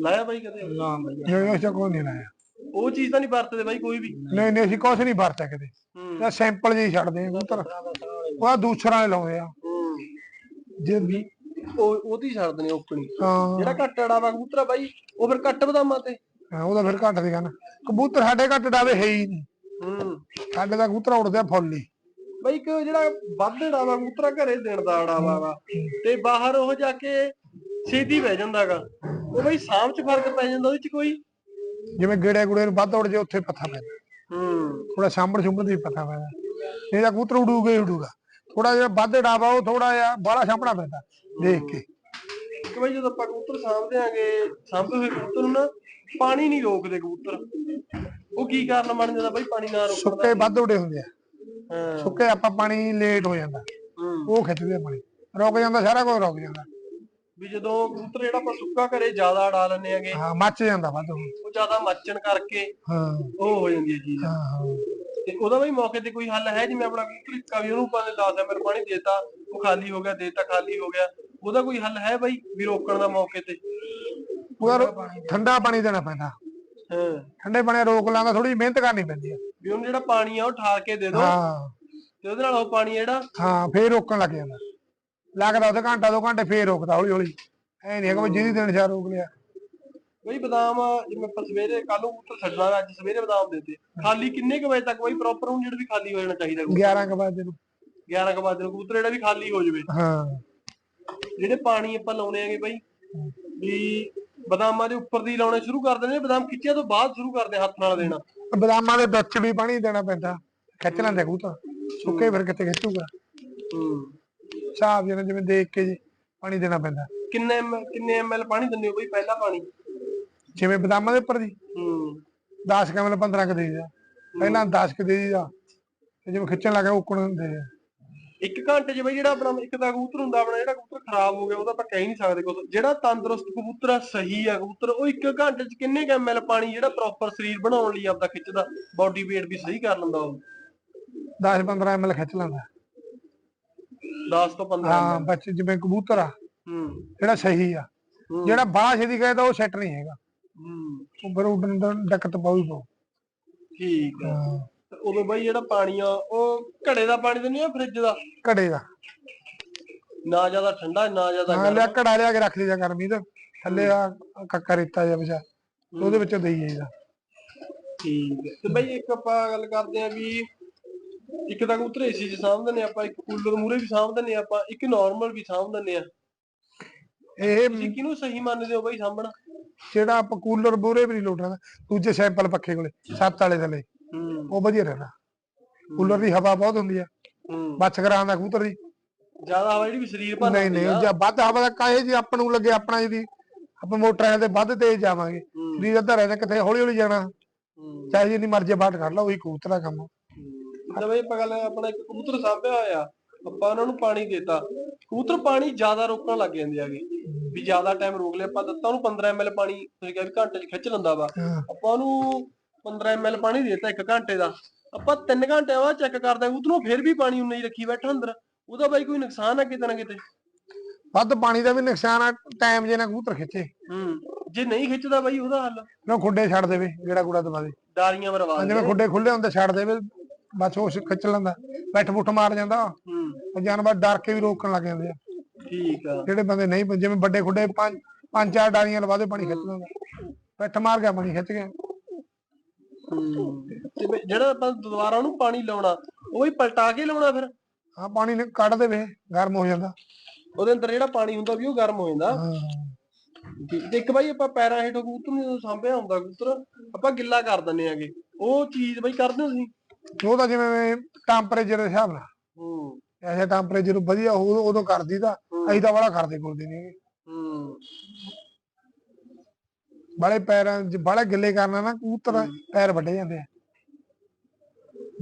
S3: ਲਾਇਆ ਬਾਈ ਕਦੇ?
S2: ਨਾ ਬਈ
S4: ਨਹੀਂ ਉਸ ਕੋਈ ਨਹੀਂ ਲਾਇਆ।
S3: ਉਹ ਚੀਜ਼ ਤਾਂ ਨਹੀਂ ਵਰਤਦੇ ਬਾਈ ਕੋਈ ਵੀ।
S4: ਨਹੀਂ ਨਹੀਂ ਅਸੀਂ ਕੁਛ ਨਹੀਂ ਵਰਤਿਆ
S3: ਹੂੰ।
S4: ਜਾਂ ਸੈਂਪਲ ਜਿਹੀ ਛੱਡਦੇ ਆ ਕਬੂਤਰ। ਉਹ ਦੂਸਰਾ ਨੇ ਲਾਉਂਦੇ ਆ। ਜੇ ਵੀ
S3: ਉਹ ਉਹਦੀ ਛੱਡਦੇ ਨੇ ਓਪਣੀ
S4: ਹਾਂ।
S3: ਜਿਹੜਾ ਘੱਟ ਡਾਵਾ ਕਬੂਤਰ ਬਾਈ ਉਹ ਫਿਰ ਘੱਟ ਬਦਾਮਾਂ ਤੇ।
S4: ਹਾਂ, ਉਹਦਾ ਫਿਰ ਘੱਟ ਦੀ ਗੱਲ। ਕਬੂਤਰ ਸਾਡੇ ਘੱਟ ਡਾਵੇ ਹੈ ਹੀ ਨਹੀਂ।
S3: ਹੂੰ।
S4: ਸਾਡੇ ਦਾ ਕਬੂਤਰ ਉੜਦੇ ਫੁੱਲ ਹੀ।
S3: ਬਈ ਇੱਕ ਜਿਹੜਾ ਵੱਧ ਡਾਵਾ ਕਬੂਤਰਾ ਘਰੇ ਦੇਣ ਦਾ ਡਾਵਾ ਵਾ ਤੇ ਬਾਹਰ ਉਹ ਜਾ ਕੇ ਛੇਤੀ ਬਹਿ ਜਾਂਦਾਗਾ ਉਹ ਬਈ ਸਾਂਭ ਚ ਫ਼ਰਕ ਪੈ ਜਾਂਦਾ ਉਹਦੇ ਚ ਕੋਈ।
S4: ਜਿਵੇਂ ਗੇੜੇ ਗੁੜੇ ਨੂੰ ਵੱਧ ਉੜ ਜੇ ਉੱਥੇ ਪੱਥਾ ਪੈਂਦਾ
S3: ਹੂੰ।
S4: ਥੋੜਾ ਸਾਂਭਣ ਸੁੰਭਣ ਦੀ ਪੱਥਾ ਪੈਂਦਾ ਤਾਂ ਕਬੂਤਰ ਉਡੂਗਾ ਹੀ ਉਡੂਗਾ। ਥੋੜਾ ਜਿਹਾ ਵੱਧ ਡਾਵਾ ਉਹ ਥੋੜਾ ਜਿਹਾ ਬਾਹਲਾ ਸਾਂਭਣਾ ਪੈਂਦਾ ਦੇਖ ਕੇ।
S3: ਇੱਕ ਬਈ ਜਦੋਂ ਆਪਾਂ ਕਬੂਤਰ ਸਾਂਭਦੇ ਆਂਗੇ ਸਾਂਭੇ ਹੋਏ ਕਬੂਤਰ ਨੂੰ ਨਾ ਪਾਣੀ ਨਹੀਂ ਰੋਕਦੇ ਕਬੂਤਰ। ਉਹ ਕੀ ਕਾਰਨ ਬਣ ਜਾਂਦਾ ਬਈ ਪਾਣੀ ਨਾ ਰੋਕਣ
S4: ਸੁੱਕੇ ਵੱਧ ਉੜੇ ਹੁੰਦੇ ਆ।
S3: ਦਾ
S4: ਸੁੱਕੇ ਆਪਾਂ ਪਾਣੀ ਲੇਟ ਹੋ ਜਾਂਦਾ। ਉਹ ਖਿੱਚਦੇ ਆ ਪਾਣੀ। ਰੁਕ ਜਾਂਦਾ ਸਾਰਾ ਕੁਝ ਰੁਕ ਜਾਂਦਾ।
S3: ਵੀ ਜਦੋਂ ਕਬੂਤਰ ਜਿਹੜਾ ਆਪਾਂ ਸੁੱਕਾ ਘਰੇ ਜ਼ਿਆਦਾ ਉਡਾ ਲੈਂਦੇ ਆਂਗੇ
S4: ਹਾਂ ਮੱਚ ਜਾਂਦਾ ਵੱਧ ਉਹ।
S3: ਉਹ ਜ਼ਿਆਦਾ ਮੱਚਣ ਕਰਕੇ
S4: ਹਾਂ।
S3: ਉਹ ਹੋ ਜਾਂਦੀ ਹੈ ਚੀਜ਼।
S4: ਹਾਂ ਹਾਂ।
S3: ਤੇ ਉਹਦਾ ਬਈ ਮੌਕੇ ਤੇ ਕੋਈ ਹੱਲ ਹੈ ਜਿਵੇਂ ਆਪਣਾ ਕਬੂਤਰ ਇੱਕਾ ਵੀ ਉਹਨੂੰ ਪਾਣੀ 10 ਐਮਐਲ ਪਾਣੀ ਦੇਤਾ ਉਹ ਖਾਲੀ ਹੋ ਗਿਆ ਦੇਤਾ ਖਾਲੀ ਹੋ ਗਿਆ। ਉਹਦਾ ਕੋਈ ਹੱਲ ਹੈ ਬਈ ਵੀ ਰੋਕਣ ਦਾ ਮੌਕੇ ਤੇ?
S4: ਉਹਦਾ ਰੋ- ਠੰਡਾ ਪਾਣੀ ਦੇਣਾ ਪੈਂਦਾ।
S3: ਹਾਂ।
S4: ਠੰਡੇ ਪਾਣੀ ਰੋਕ ਲਾਂਦਾ ਥੋੜੀ ਮਿਹਨਤ ਕਰਨੀ ਪੈਂਦੀ ਆ
S3: ਵੀ ਉਹਨੂੰ ਜਿਹੜਾ ਪਾਣੀ ਆ ਉਹ ਠਾਰ ਕੇ ਦੇ ਦਿਓ
S4: ਹਾਂ।
S3: ਤੇ ਉਹਦੇ ਨਾਲ ਉਹ ਪਾਣੀ ਜਿਹੜਾ
S4: ਹਾਂ ਫੇਰ ਰੋਕਣ ਲੱਗ ਜਾਂਦਾ। ਲੱਗਦਾ ਉਹਦਾ ਘੰਟਾ ਦੋ ਘੰਟੇ ਫੇਰ ਰੋਕਦਾ ਹੌਲੀ ਹੌਲੀ ਐ ਨਹੀਂ ਹੈਗਾ ਵੀ ਜਿਹਦੀ ਦਿਨ ਚਾਰ ਰੋਕ ਲਿਆ।
S3: ਬਈ ਬਦਾਮ ਜਿਵੇਂ ਆਪਾਂ ਸਵੇਰੇ ਕੱਲ ਨੂੰ ਕਬੂਤਰ ਛੱਡਣਾ ਅੱਜ ਸਵੇਰੇ ਬਦਾਮ ਦੇਤੇ। ਖਾਲੀ ਕਿੰਨੇ ਕੁ ਵਜੇ ਤੱਕ ਬਈ ਪ੍ਰੋਪਰ ਹੁਣ ਜਿਹੜਾ ਵੀ ਖਾਲੀ ਹੋ ਜਾਣਾ ਚਾਹੀਦਾ ਕਬੂਤਰ।
S4: 11 ਕੁ ਵਜੇ ਨੂੰ
S3: 11 ਕੁ ਵਜੇ ਨੂੰ ਕਬੂਤਰ ਜਿਹੜਾ ਵੀ ਖਾਲੀ ਹੋ ਜਾਵੇ।
S4: ਹਾਂ।
S3: ਜਿਹੜੇ ਪਾਣੀ ਆਪਾਂ ਲਾਉਣੇ ਆਗੇ ਬਈ ਵੀ ਬਦਾਮਾਂ ਦੇ ਉੱਪਰ ਦੀ ਲਾਉਣੇ ਸ਼ੁਰੂ ਕਰ ਦਿੰਦੇ ਨੇ ਬਦਾਮ ਖਿੱਚਿਆ ਤੋਂ ਬਾਅਦ ਸ਼ੁਰੂ ਕਰਦੇ ਹੱਥ ਨਾਲ ਦੇਣਾ।
S4: ਬਦਾਮਾਂ ਦੇ ਵਿੱਚ ਵੀ ਪਾਣੀ ਦੇਣਾ ਪੈਂਦਾ ਖਿੱਚ ਲੈਂਦੇ ਕਬੂਤਰ ਸੁੱਕੇ ਫਿਰ ਕਿੱਥੇ ਖਿੱਚੂਗਾ।
S3: ਹੂੰ।
S4: ਹਿਸਾਬ ਜਿਹਨੇ ਜਿਵੇਂ ਦੇਖ ਕੇ ਜੀ ਪਾਣੀ ਦੇਣਾ ਪੈਂਦਾ।
S3: ਕਿੰਨੇ ਕਿੰਨੇ ਐਮਐਲ ਪਾਣੀ ਦਿੰਦੇ ਹੋ ਬਈ ਪਹਿਲਾ ਪਾਣੀ?
S4: ਜਿਵੇਂ ਬਦਾਮਾਂ ਦੇ ਉੱਪਰ ਦੀ
S3: ਹੂੰ।
S4: 10 ਕਮਲ 15 ਕ ਦੇ ਦਿਆ ਪਹਿਲਾਂ 10 ਕ ਦੇ ਤੇ ਜਿਵੇਂ ਖਿੱਚਣ ਲੱਗਾ ਉੱਕਣ ਹੁੰਦੇ ਆ।
S3: ਇੱਕ ਘੰਟੇ 'ਚ ਬਈ ਜਿਹੜਾ ਆਪਣਾ ਇੱਕ ਤਾਂ ਕਬੂਤਰ ਹੁੰਦਾ ਆਪਣਾ ਜਿਹੜਾ ਕਬੂਤਰ ਖਰਾਬ ਹੋ ਗਿਆ ਉਹਦਾ ਆਪਾਂ ਕਹਿ ਨਹੀਂ ਸਕਦੇ ਕੁਝ ਜਿਹੜਾ ਤੰਦਰੁਸਤ ਕਬੂਤਰ ਆ ਸਹੀ ਆ ਕਬੂਤਰ ਉਹ ਇੱਕ ਘੰਟੇ 'ਚ ਕਿੰਨੇ ਕੁ ਐਮਐਲ ਪਾਣੀ ਜਿਹੜਾ ਪ੍ਰੋਪਰ ਸਰੀਰ ਬਣਾਉਣ ਲਈ ਆਪਦਾ ਖਿੱਚਦਾ ਬਾਡੀ weight ਵੀ ਸਹੀ ਕਰ ਲੈਂਦਾ ਉਹ।
S4: 10 15 ਐਮਐਲ ਖਿੱਚ ਲੈਂਦਾ।
S3: 10 ਤੋਂ 15
S4: ਹਾਂ ਬੱਚੇ ਜਿਵੇਂ ਕਬੂਤਰ ਆ
S3: ਹੂੰ।
S4: ਜਿਹੜਾ ਸਹੀ ਆ ਜਿਹੜਾ ਬਾਹਰ ਛੇਦੀ ਗਏ ਤਾਂ ਉਹ ਸੈੱਟ ਨਹੀਂ ਹੈਗਾ।
S3: ਹੂੰ।
S4: ਉਹ ਉੱਡਣ ਦਾ ਦਿੱਕਤ ਪਾਉ
S3: ਠੀਕ ਆ। ਉਦੋਂ ਬਈ ਜਿਹੜਾ ਪਾਣੀ ਆ ਉਹ ਘੜੇ ਦਾ ਪਾਣੀ ਦਿੰਦੇ ਆ ਫ੍ਰਿਜ ਦਾ?
S4: ਘੜੇ ਦਾ।
S3: ਨਾ ਜ਼ਿਆਦਾ ਠੰਡਾ ਨਾ ਜ਼ਿਆਦਾ
S4: ਹਾਂ ਲਿਆ ਘੜਾ ਲਿਆ ਕੇ ਰੱਖ ਲਈਦਾ ਗਰਮੀ ਦਾ ਥੱਲੇ ਆ ਕੱਕਾ ਰੇਤਾ ਜਿਹਾ ਵਿਚਾ ਉਹਦੇ ਵਿੱਚੋਂ ਦੇਈ ਜਾਈਦਾ।
S3: ਠੀਕ ਹੈ। ਤੇ ਬਈ ਇੱਕ ਆਪਾਂ ਗੱਲ ਕਰਦੇ ਆ ਵੀ ਇੱਕ ਤਾਂ ਕਬੂਤਰ ਏਸੀ 'ਚ ਸਾਂਭਦੇ ਨੇ ਆਪਾਂ ਇੱਕ ਕੂਲਰ ਮੂਰੇ ਵੀ ਸਾਂਭਦੇ ਨੇ ਆਪਾਂ ਇੱਕ ਨਾਰਮਲ ਵੀ ਸਾਂਭਦੇ ਨੇ ਆ
S4: ਇਹ
S3: ਤੁਸੀਂ ਕਿਹਨੂੰ ਸਹੀ ਮੰਨਦੇ ਹੋ ਬਈ ਸਾਂਭਣਾ?
S4: ਜਿਹੜਾ ਆਪਾਂ ਕੂਲਰ ਬੂਰੇ ਵੀ ਨਹੀਂ ਲੋਟਣਾ ਦੂਜੇ ਸੈਂਪਲ ਪੱਖੇ ਕੋਲੇ ਸੱਤ ਵਾਲੇ ਥੱਲੇ। ਉਹ ਵਧੀਆ ਰਹਿੰਦਾ। ਕੂਲਰ ਦੀ ਹਵਾ ਬਹੁਤ ਹੁੰਦੀ ਆ
S3: ਹੂੰ।
S4: ਬੱਚ ਕਰਾਉਂਦਾ ਕਬੂਤਰ ਦੀ।
S3: ਜ਼ਿਆਦਾ ਹਵਾ ਜਿਹੜੀ ਵੀ ਸਰੀਰ ਭਰ
S4: ਨਹੀਂ ਨਹੀਂ ਜੇ ਵੱਧ ਹਵਾ ਦਾ ਕਾਹੇ ਜੀ ਆਪਾਂ ਨੂੰ ਲੱਗੇ ਆਪਣਾ ਜਿਹਦੀ ਆਪਾਂ ਮੋਟਰਾਂ ਤੇ ਵੱਧ ਤੇਜ਼ ਜਾਵਾਂਗੇ। ਸਰੀਰ ਅੱਧਾ ਰਹਿੰਦਾ ਕਿੱਥੇ ਹੌਲੀ ਹੌਲੀ ਜਾਣਾ। ਚਾਹੇ ਜਿੰਨੀ ਮਰਜ਼ੀ ਬਾਟ ਕੱਢ ਲਾ ਉਹੀ ਕਬੂਤਰ ਦਾ ਕੰਮ।
S3: ਜਿੱਦਾਂ ਬਈ ਆਪਾਂ ਗੱਲ ਆਪਣਾ ਇੱਕ ਕਬੂਤਰ ਸਾਂਭਿਆ ਹੋਇਆ। ਆਪਾਂ ਉਹਨਾਂ ਨੂੰ ਪਾਣੀ ਦੇਤਾ। ਕਬੂਤਰ ਪਾਣੀ ਜ਼ਿਆਦਾ ਰੋਕਣ ਲੱਗ ਜਾਂਦੇ ਆਗੇ ਵੀ ਜ਼ਿਆਦਾ ਟਾਈਮ ਰੋਕ ਲਿਆ ਆਪਾਂ ਦਿੱਤਾ ਉਹਨੂੰ 15 ml ਪਾਣੀ ਤੁਸੀਂ ਕਿਹਾ ਵੀ ਘੰਟੇ 'ਚ ਖਿੱਚ ਲੈਂਦਾ ਵਾ। ਆਪਾਂ ਉਹਨੂੰ 15 ml ਪਾਣੀ ਦੇਤਾ ਇੱਕ ਘੰਟੇ ਦਾ। ਆਪਾਂ 3 ਘੰਟੇ ਬਾਅਦ ਚੈੱਕ ਕਰਦੇ ਨੂੰ ਫਿਰ ਵੀ ਪਾਣੀ ਉਨਾ ਹੀ ਰੱਖੀ ਬੈਠਾ ਅੰਦਰ। ਉਹਦਾ ਬਾਈ ਕੋਈ ਨੁਕਸਾਨ ਆ ਕਿਤੇ ਨਾ ਕਿਤੇ?
S4: ਵੱਧ ਪਾਣੀ ਦਾ ਵੀ ਨੁਕਸਾਨ ਆ ਟਾਈਮ ਜੇ ਨਾ ਕਬੂਤਰ ਖਿੱਚੇ।
S3: ਹੂੰ ਜੇ ਨਹੀਂ ਖਿੱਚਦਾ ਬਾਈ ਉਹਦਾ ਹੱਲ।
S4: ਨਾ ਖੁੱਡੇ ਛੱਡ ਦੇਵੇ ਜਿਹੜਾ ਗੁੜਾ ਦਵਾ ਦੇ।
S3: ਡਾਰੀਆਂ ਮਰਵਾ
S4: ਜਿਵੇਂ ਖੁੱਡੇ ਖੁੱਲੇ ਹੁੰਦੇ ਛੱਡ ਦੇਵੇ ਬਸ ਉਹ ਖਿੱਚ ਲੈਂਦਾ। ਬੈਠ ਬੁੱਠ ਮਾਰ ਜਾਂਦਾ।
S3: ਹੂੰ।
S4: ਜਾਨਵਰ ਡਰ ਕੇ ਵੀ ਰੋਕਣ ਲੱਗ ਜਾਂਦੇ ਆ।
S3: ਠੀਕ ਆ।
S4: ਜਿਹੜੇ ਬੰਦੇ ਨਹੀਂ ਜਿਵੇਂ ਵੱਡੇ ਖੁੱਡੇ ਪੰਜ ਪੰਜ ਚਾਰ ਡਾਲੀਆਂ ਲਵਾ ਦੇ ਪਾਣੀ ਖਿੱਚ ਲੈਂਦਾ ਬੈਠ ਮਾਰ ਗਿਆ ਪਾਣੀ ਖਿੱਚ ਗਿਆ।
S3: ਤੇ ਜਿਹੜਾ ਆਪਾਂ ਦੁਬਾਰਾ ਉਹਨੂੰ ਪਾਣੀ ਲਾਉਣਾ ਉਹ ਵੀ ਪਲਟਾ ਕੇ ਲਾਉਣਾ ਫਿਰ?
S4: ਹਾਂ ਪਾਣੀ ਨੇ ਕੱਢ ਦੇਵੇ ਗਰਮ ਹੋ ਜਾਂਦਾ।
S3: ਉਹਦੇ ਅੰਦਰ ਜਿਹੜਾ ਪਾਣੀ ਹੁੰਦਾ ਵੀ ਉਹ ਗਰਮ ਹੋ ਜਾਂਦਾ।
S4: ਹਾਂ।
S3: ਤੇ ਇੱਕ ਬਾਈ ਆਪਾਂ ਪੈਰਾਂ ਹੇਠੋਂ ਕਬੂਤਰ ਨੂੰ ਸਾਂਭਿਆ ਹੁੰਦਾ ਕਬੂਤਰ ਆਪਾਂ ਗਿੱਲਾ ਕਰ ਦਿੰਨੇ ਆਗੇ। ਉਹ ਚੀਜ਼ ਬਾਈ ਕਰਦੇ ਹੋ ਤੁਸੀਂ?
S4: ਉਹ ਤਾਂ ਜਿਵੇਂ ਟੈਂਪਰੇਚਰ ਦੇ ਹਿਸਾਬ ਨਾਲ।
S3: ਹੂੰ।
S4: ਐਸੇ ਟੈਂਪਰੇਚਰ ਵਧੀਆ ਉਹ ਉਦੋਂ ਕਰਦੀ ਤਾਂ। ਅਸੀਂ ਤਾਂ ਬੜਾ ਕਰਦੇ ਕੋਲਦੇ ਨਹੀਂ।
S3: ਹੂੰ।
S4: ਬਾਲੇ ਪੈਰਾਂ ਚ ਬਾਲੇ ਗਿੱਲੇ ਕਰਨਾ ਨਾ ਕਬੂਤਰ ਪੈਰ ਵੱਡੇ ਜਾਂਦੇ ਆ।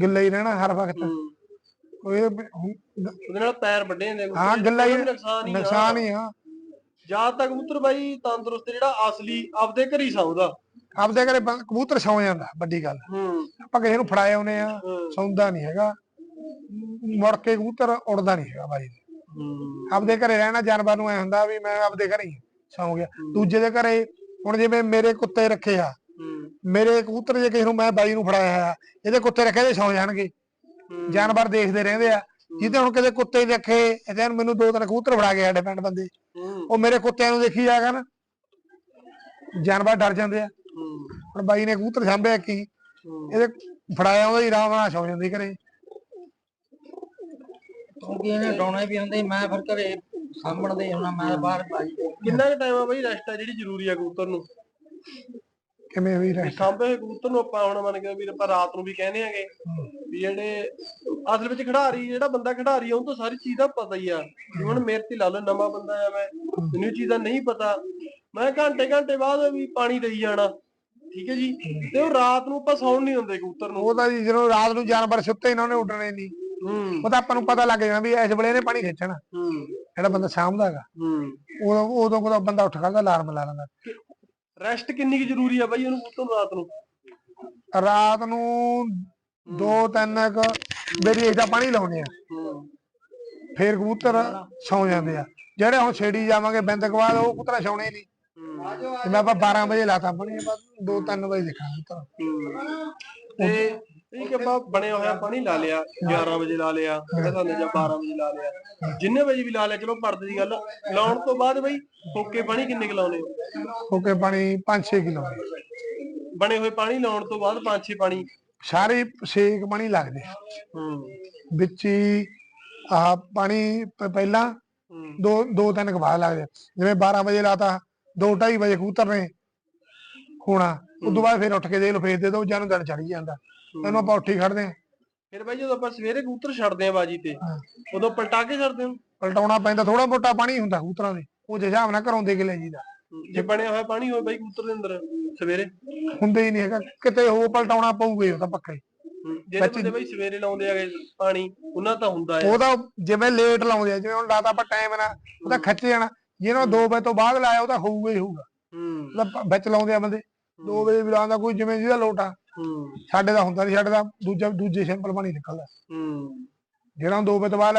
S4: ਗਿੱਲੇ ਹੀ ਰਹਿਣਾ ਹਰ ਵਕਤ। ਹੁਣ
S3: ਉਹਦੇ ਨਾਲ ਪੈਰ ਵੱਡੇ ਹੁੰਦੇ ਕਬੂਤਰ।
S4: ਹਾਂ, ਗਿੱਲਾ ਹੀ-
S3: ਨੁਕਸਾਨ ਹੀ ਆ।
S4: ਨੁਕਸਾਨ ਹੀ ਆ।
S3: ਜਦ ਤੱਕ ਕਬੂਤਰ ਬਾਈ ਤੰਦਰੁਸਤ ਜਿਹੜਾ ਅਸਲੀ ਆਪਦੇ ਘਰ ਹੀ ਸੌਂਦਾ।
S4: ਆਪਦੇ ਘਰੇ ਕਬੂਤਰ ਸੌ ਜਾਂਦਾ ਵੱਡੀ ਗੱਲ।
S3: ਹੂੰ।
S4: ਆਪਾਂ ਕਿਸੇ ਨੂੰ ਫੜਾਏ ਆਉਨੇ ਆ ਸੌਂਦਾ ਨਹੀਂ ਹੈਗਾ। ਮੁੜ ਕੇ ਕਬੂਤਰ ਉੜਦਾ ਨਹੀਂ ਹੈਗਾ ਬਾਈ।
S3: ਹੂੰ।
S4: ਆਪਦੇ ਘਰੇ ਰਹਿਣਾ ਜਾਨਵਰ ਨੂੰ ਐ ਹੁੰਦਾ ਵੀ ਮੈਂ ਆਪਦੇ ਘਰੇ ਹੀ ਸੌਂ ਗਿਆ। ਦੂਜੇ ਦੇ ਘਰੇ ਹੁਣ ਜਿਵੇਂ ਮੇਰੇ ਕੁੱਤੇ ਰੱਖੇ ਆ ਮੇਰੇ ਕਬੂਤਰ ਜੇ ਕਿਸੇ ਨੂੰ ਮੈਂ ਬਾਈ ਨੂੰ ਫੜਾਇਆ ਆ ਇਹਦੇ ਕੁੱਤੇ ਰੱਖੇ ਤੇ ਸੌਂ ਜਾਣਗੇ। ਜਾਨਵਰ ਦੇਖਦੇ ਰਹਿੰਦੇ ਆ। ਜਿਹਦੇ ਹੁਣ ਕਿਤੇ ਕੁੱਤੇ ਰੱਖੇ ਇਹਦੇ ਨੂੰ ਮੈਨੂੰ ਦੋ ਤਿੰਨ ਕਬੂਤਰ ਫੜਾ ਗਏ ਸਾਡੇ ਪਿੰਡ ਬੰਦੇ। ਉਹ ਮੇਰੇ ਕੁੱਤਿਆਂ ਨੂੰ ਦੇਖੀ ਜਾਗਾ ਨਾ ਜਾਨਵਰ ਡਰ ਜਾਂਦੇ ਆ। ਹੁਣ ਬਾਈ ਨੇ ਕਬੂਤਰ ਸਾਂਭਿਆ ਕੀ। ਇਹਦੇ ਫੜਾਇਆ ਉਹਦਾ ਹੀ ਆਰਾਮ ਨਾਲ ਸੌਂ ਜਾਂਦੀ ਘਰੇ।
S2: ਕਿਉਂਕਿ ਇਹਨੇ ਡਾਉਣੇ ਵੀ ਹੁੰਦੇ ਮੈਂ ਫਿਰ ਘਰੇ ਸਾਂਭਣ ਦੇ ਹੁਣਾ ਮੈਂ ਬਾਹਰ ਭਾਈ
S3: ਕਿੰਨਾ ਕੁ ਟਾਈਮ ਆ ਬਾਈ ਰੈਸਟ ਆ ਜਿਹੜੀ ਜ਼ਰੂਰੀ ਆ ਕਬੂਤਰ ਨੂੰ?
S4: ਕਿਵੇਂ ਵੀ ਰਹਿ
S3: ਸਾਂਭੇ ਕਬੂਤਰ ਨੂੰ ਆਪਾਂ ਹੁਣ ਮੰਨ ਕੇ ਵੀ ਆਪਾਂ ਰਾਤ ਨੂੰ ਵੀ ਕਹਿੰਦੇ ਆਗੇ ਵੀ ਜਿਹੜੇ ਅਸਲ ਵਿੱਚ ਖਿਡਾਰੀ ਜਿਹੜਾ ਬੰਦਾ ਖਿਡਾਰੀ ਆ ਉਹਨੂੰ ਤਾਂ ਸਾਰੀ ਚੀਜ਼ ਦਾ ਪਤਾ ਹੀ ਆ। ਹੁਣ ਮੇਰੇ ਤੇ ਲਾ ਲਓ ਨਵਾਂ ਬੰਦਾ ਆ ਮੈਂ ਮੈਨੂੰ ਇਹ ਚੀਜ਼ਾਂ ਨਹੀਂ ਪਤਾ। ਮੈਂ ਘੰਟੇ ਘੰਟੇ ਬਾਅਦ ਵੀ ਪਾਣੀ ਦੇਈ ਜਾਣਾ ਠੀਕ ਹੈ ਜੀ? ਤੇ ਉਹ ਰਾਤ ਨੂੰ ਆਪਾਂ ਸੌਣ ਨਹੀਂ ਦਿੰਦੇ ਕਬੂਤਰ ਨੂੰ।
S4: ਉਹਦਾ ਜੀ ਜਦੋਂ ਰਾਤ ਨੂੰ ਜਾਨਵਰ ਸੁੱਤੇ ਇਹਨਾਂ ਨੇ ਉੱਡਣੇ ਨਹੀਂ। ਉਹ ਤਾਂ ਆਪਾਂ ਨੂੰ ਪਤਾ ਲੱਗ ਜਾਣਾ ਵੀ ਇਸ ਵੇਲੇ ਇਹਨੇ ਪਾਣੀ ਖਿੱਚਣਾ।
S3: ਹੂੰ।
S4: ਜਿਹੜਾ ਬੰਦਾ ਸਾਂਭਦਾ ਹੈਗਾ।
S3: ਹੂੰ।
S4: ਉਦੋਂ ਉਦੋਂ ਕੋਲ ਬੰਦਾ ਉੱਠ ਖੜਦਾ ਅਲਾਰਮ ਲਾ ਲੈਂਦਾ।
S3: ਰੈਸਟ ਕਿੰਨੀ ਕੁ ਜ਼ਰੂਰੀ ਆ ਬਾਈ ਉਹਨੂੰ ਨੂੰ ਰਾਤ ਨੂੰ?
S4: ਰਾਤ ਨੂੰ ਦੋ ਤਿੰਨ ਕੁ ਬੇਰੀ ਇਹਦਾ ਪਾਣੀ ਲਾਉਨੇ ਆ ਫੇਰ ਕਬੂਤਰ ਸੌਂ ਜਾਂਦੇ ਆ। ਜਿਹੜੇ ਹੁਣ ਛੇੜੀ ਜਾਵਾਂਗੇ ਬਿੰਦ ਕੇ ਬਾਅਦ ਉਹ ਕਬੂਤਰ ਸੌਣੇ ਨਹੀਂ। ਜਿਵੇਂ ਆਪਾਂ 12 ਵਜੇ ਲਾਤਾ ਪਾਣੀ ਬਸ 2-3 ਵਜੇ ਦੇਖਾਂਗੇ।
S3: ਤੇ ਠੀਕ ਹੈ ਆਪਾਂ ਬਣਿਆ ਹੋਇਆ ਪਾਣੀ ਲਾ ਲਿਆ 11 ਵਜੇ ਲਾ ਲਿਆ ਜਾਂ 12 ਵਜੇ ਲਾ ਲਿਆ। ਜਿੰਨੇ ਵਜੇ ਵੀ ਲਾ ਲਿਆ ਚਲੋ ਪੜਦੇ ਦੀ ਗੱਲ ਲਾਉਣ ਤੋਂ ਬਾਅਦ ਬਈ ਫੋਕੇ ਪਾਣੀ ਕਿੰਨੇ ਕੁ ਲਾਉਨੇ
S4: ਓਕੇ ਪਾਣੀ 5-6 ਕਿਲੋ।
S3: ਬਣੇ ਹੋਏ ਪਾਣੀ ਲਾਉਣ ਤੋਂ ਬਾਅਦ 5-6 ਪਾਣੀ।
S4: ਸਾਰੇ ਛੇਕ ਪਾਣੀ ਲੱਗਦੇ। ਆ।
S3: ਹੂੰ।
S4: ਵਿੱਚ ਹੀ ਆਹ ਪਾਣੀ ਪਹਿਲਾਂ ਦੋ ਦੋ ਤਿੰਨ ਕੁ ਬਾਅਦ ਲੱਗਦੇ। ਆ। ਜਿਵੇਂ 12 ਵਜੇ ਲਾਤਾ 2:30 ਵਜੇ ਕਬੂਤਰ ਨੇ ਹੋਣਾ ਉਦੋਂ ਬਾਅਦ ਫਿਰ ਉੱਠ ਕੇ ਦੇਖ ਲਓ ਫੇਰ ਦੇ ਦੋ ਜਾਨੂੰ ਦਿਨ ਚੜੀ ਜਾਂਦਾ। ਇਹਨੂੰ ਆਪਾਂ ਉੱਠੀ ਖੜਦੇ ਆ
S3: ਫਿਰ ਬਾਈ ਜਦੋਂ ਆਪਾਂ ਸਵੇਰੇ ਕਬੂਤਰ ਛੱਡਦੇ ਆ ਬਾਜੀ ਤੇ। ਉਦੋਂ ਪਲਟਾ ਕੇ ਛੱਡਦੇ ਹੋ?
S4: ਪਲਟਾਉਣਾ ਪੈਂਦਾ ਥੋੜਾ ਮੋਟਾ ਪਾਣੀ ਹੁੰਦਾ ਕਬੂਤਰਾਂ ਦੇ ਉਹ ਜੇ ਹਿਸਾਬ ਨਾਲ ਘਰੋਂ ਦੇ ਕੇ ਲੈ ਜੀਦਾ
S3: ਜੇ ਬਣਿਆ ਹੋਇਆ ਪਾਣੀ ਹੋਵੇ ਬਾਈ ਕਬੂਤਰ ਦੇ ਅੰਦਰ ਸਵੇਰੇ?
S4: ਹੁੰਦੇ ਹੀ ਨਹੀਂ ਹੈਗਾ ਕਿਤੇ ਹੋ ਪਲਟਾਉਣਾ ਪਊਗਾ ਉਹ ਤਾਂ ਪੱਕਾ ਹੀ।
S3: ਜਿਹੜੇ ਬੰਦੇ ਬਾਈ ਸਵੇਰੇ ਲਾਉਂਦੇ ਆਗੇ ਪਾਣੀ ਉਹਨਾਂ ਤਾਂ ਹੁੰਦਾ ਹੈ।
S4: ਉਹ ਤਾਂ ਜਿਵੇਂ ਲੇਟ ਲਾਉਂਦੇ ਆ ਜਿਵੇਂ ਹੁਣ ਲਾਤਾ ਆਪਾਂ ਟਾਈਮ ਨਾਲ ਉਹ ਤਾਂ ਖਿੱਚ ਜਾਣਾ। ਜਿਹਨੂੰ 2 ਵਜੇ ਤੋਂ ਬਾਅਦ ਲਾਇਆ ਉਹ ਤਾਂ ਹੋਊਗਾ ਹੀ ਹੋਊਗਾ।
S3: ਹੂੰ।
S4: ਵਿੱਚ ਲਾਉਂਦੇ ਆ ਬੰਦੇ। 2 ਵਜੇ ਵੀ ਲਾਉਂਦਾ ਕੋਈ ਜਿਵੇਂ ਜਿਹਦਾ ਲੋਟ ਆ ਸਾਡੇ ਦਾ ਹੁੰਦਾ ਨਹੀਂ ਸਾਡੇ ਦਾ ਦੂਜਾ ਦੂਜੇ ਸਿੰਪਲ ਪਾਣੀ ਨਿਕਲਦਾ।
S3: ਹੂੰ।
S4: ਜਿਹੜਾ 2 ਵਜੇ ਤੋਂ ਬਾਅਦ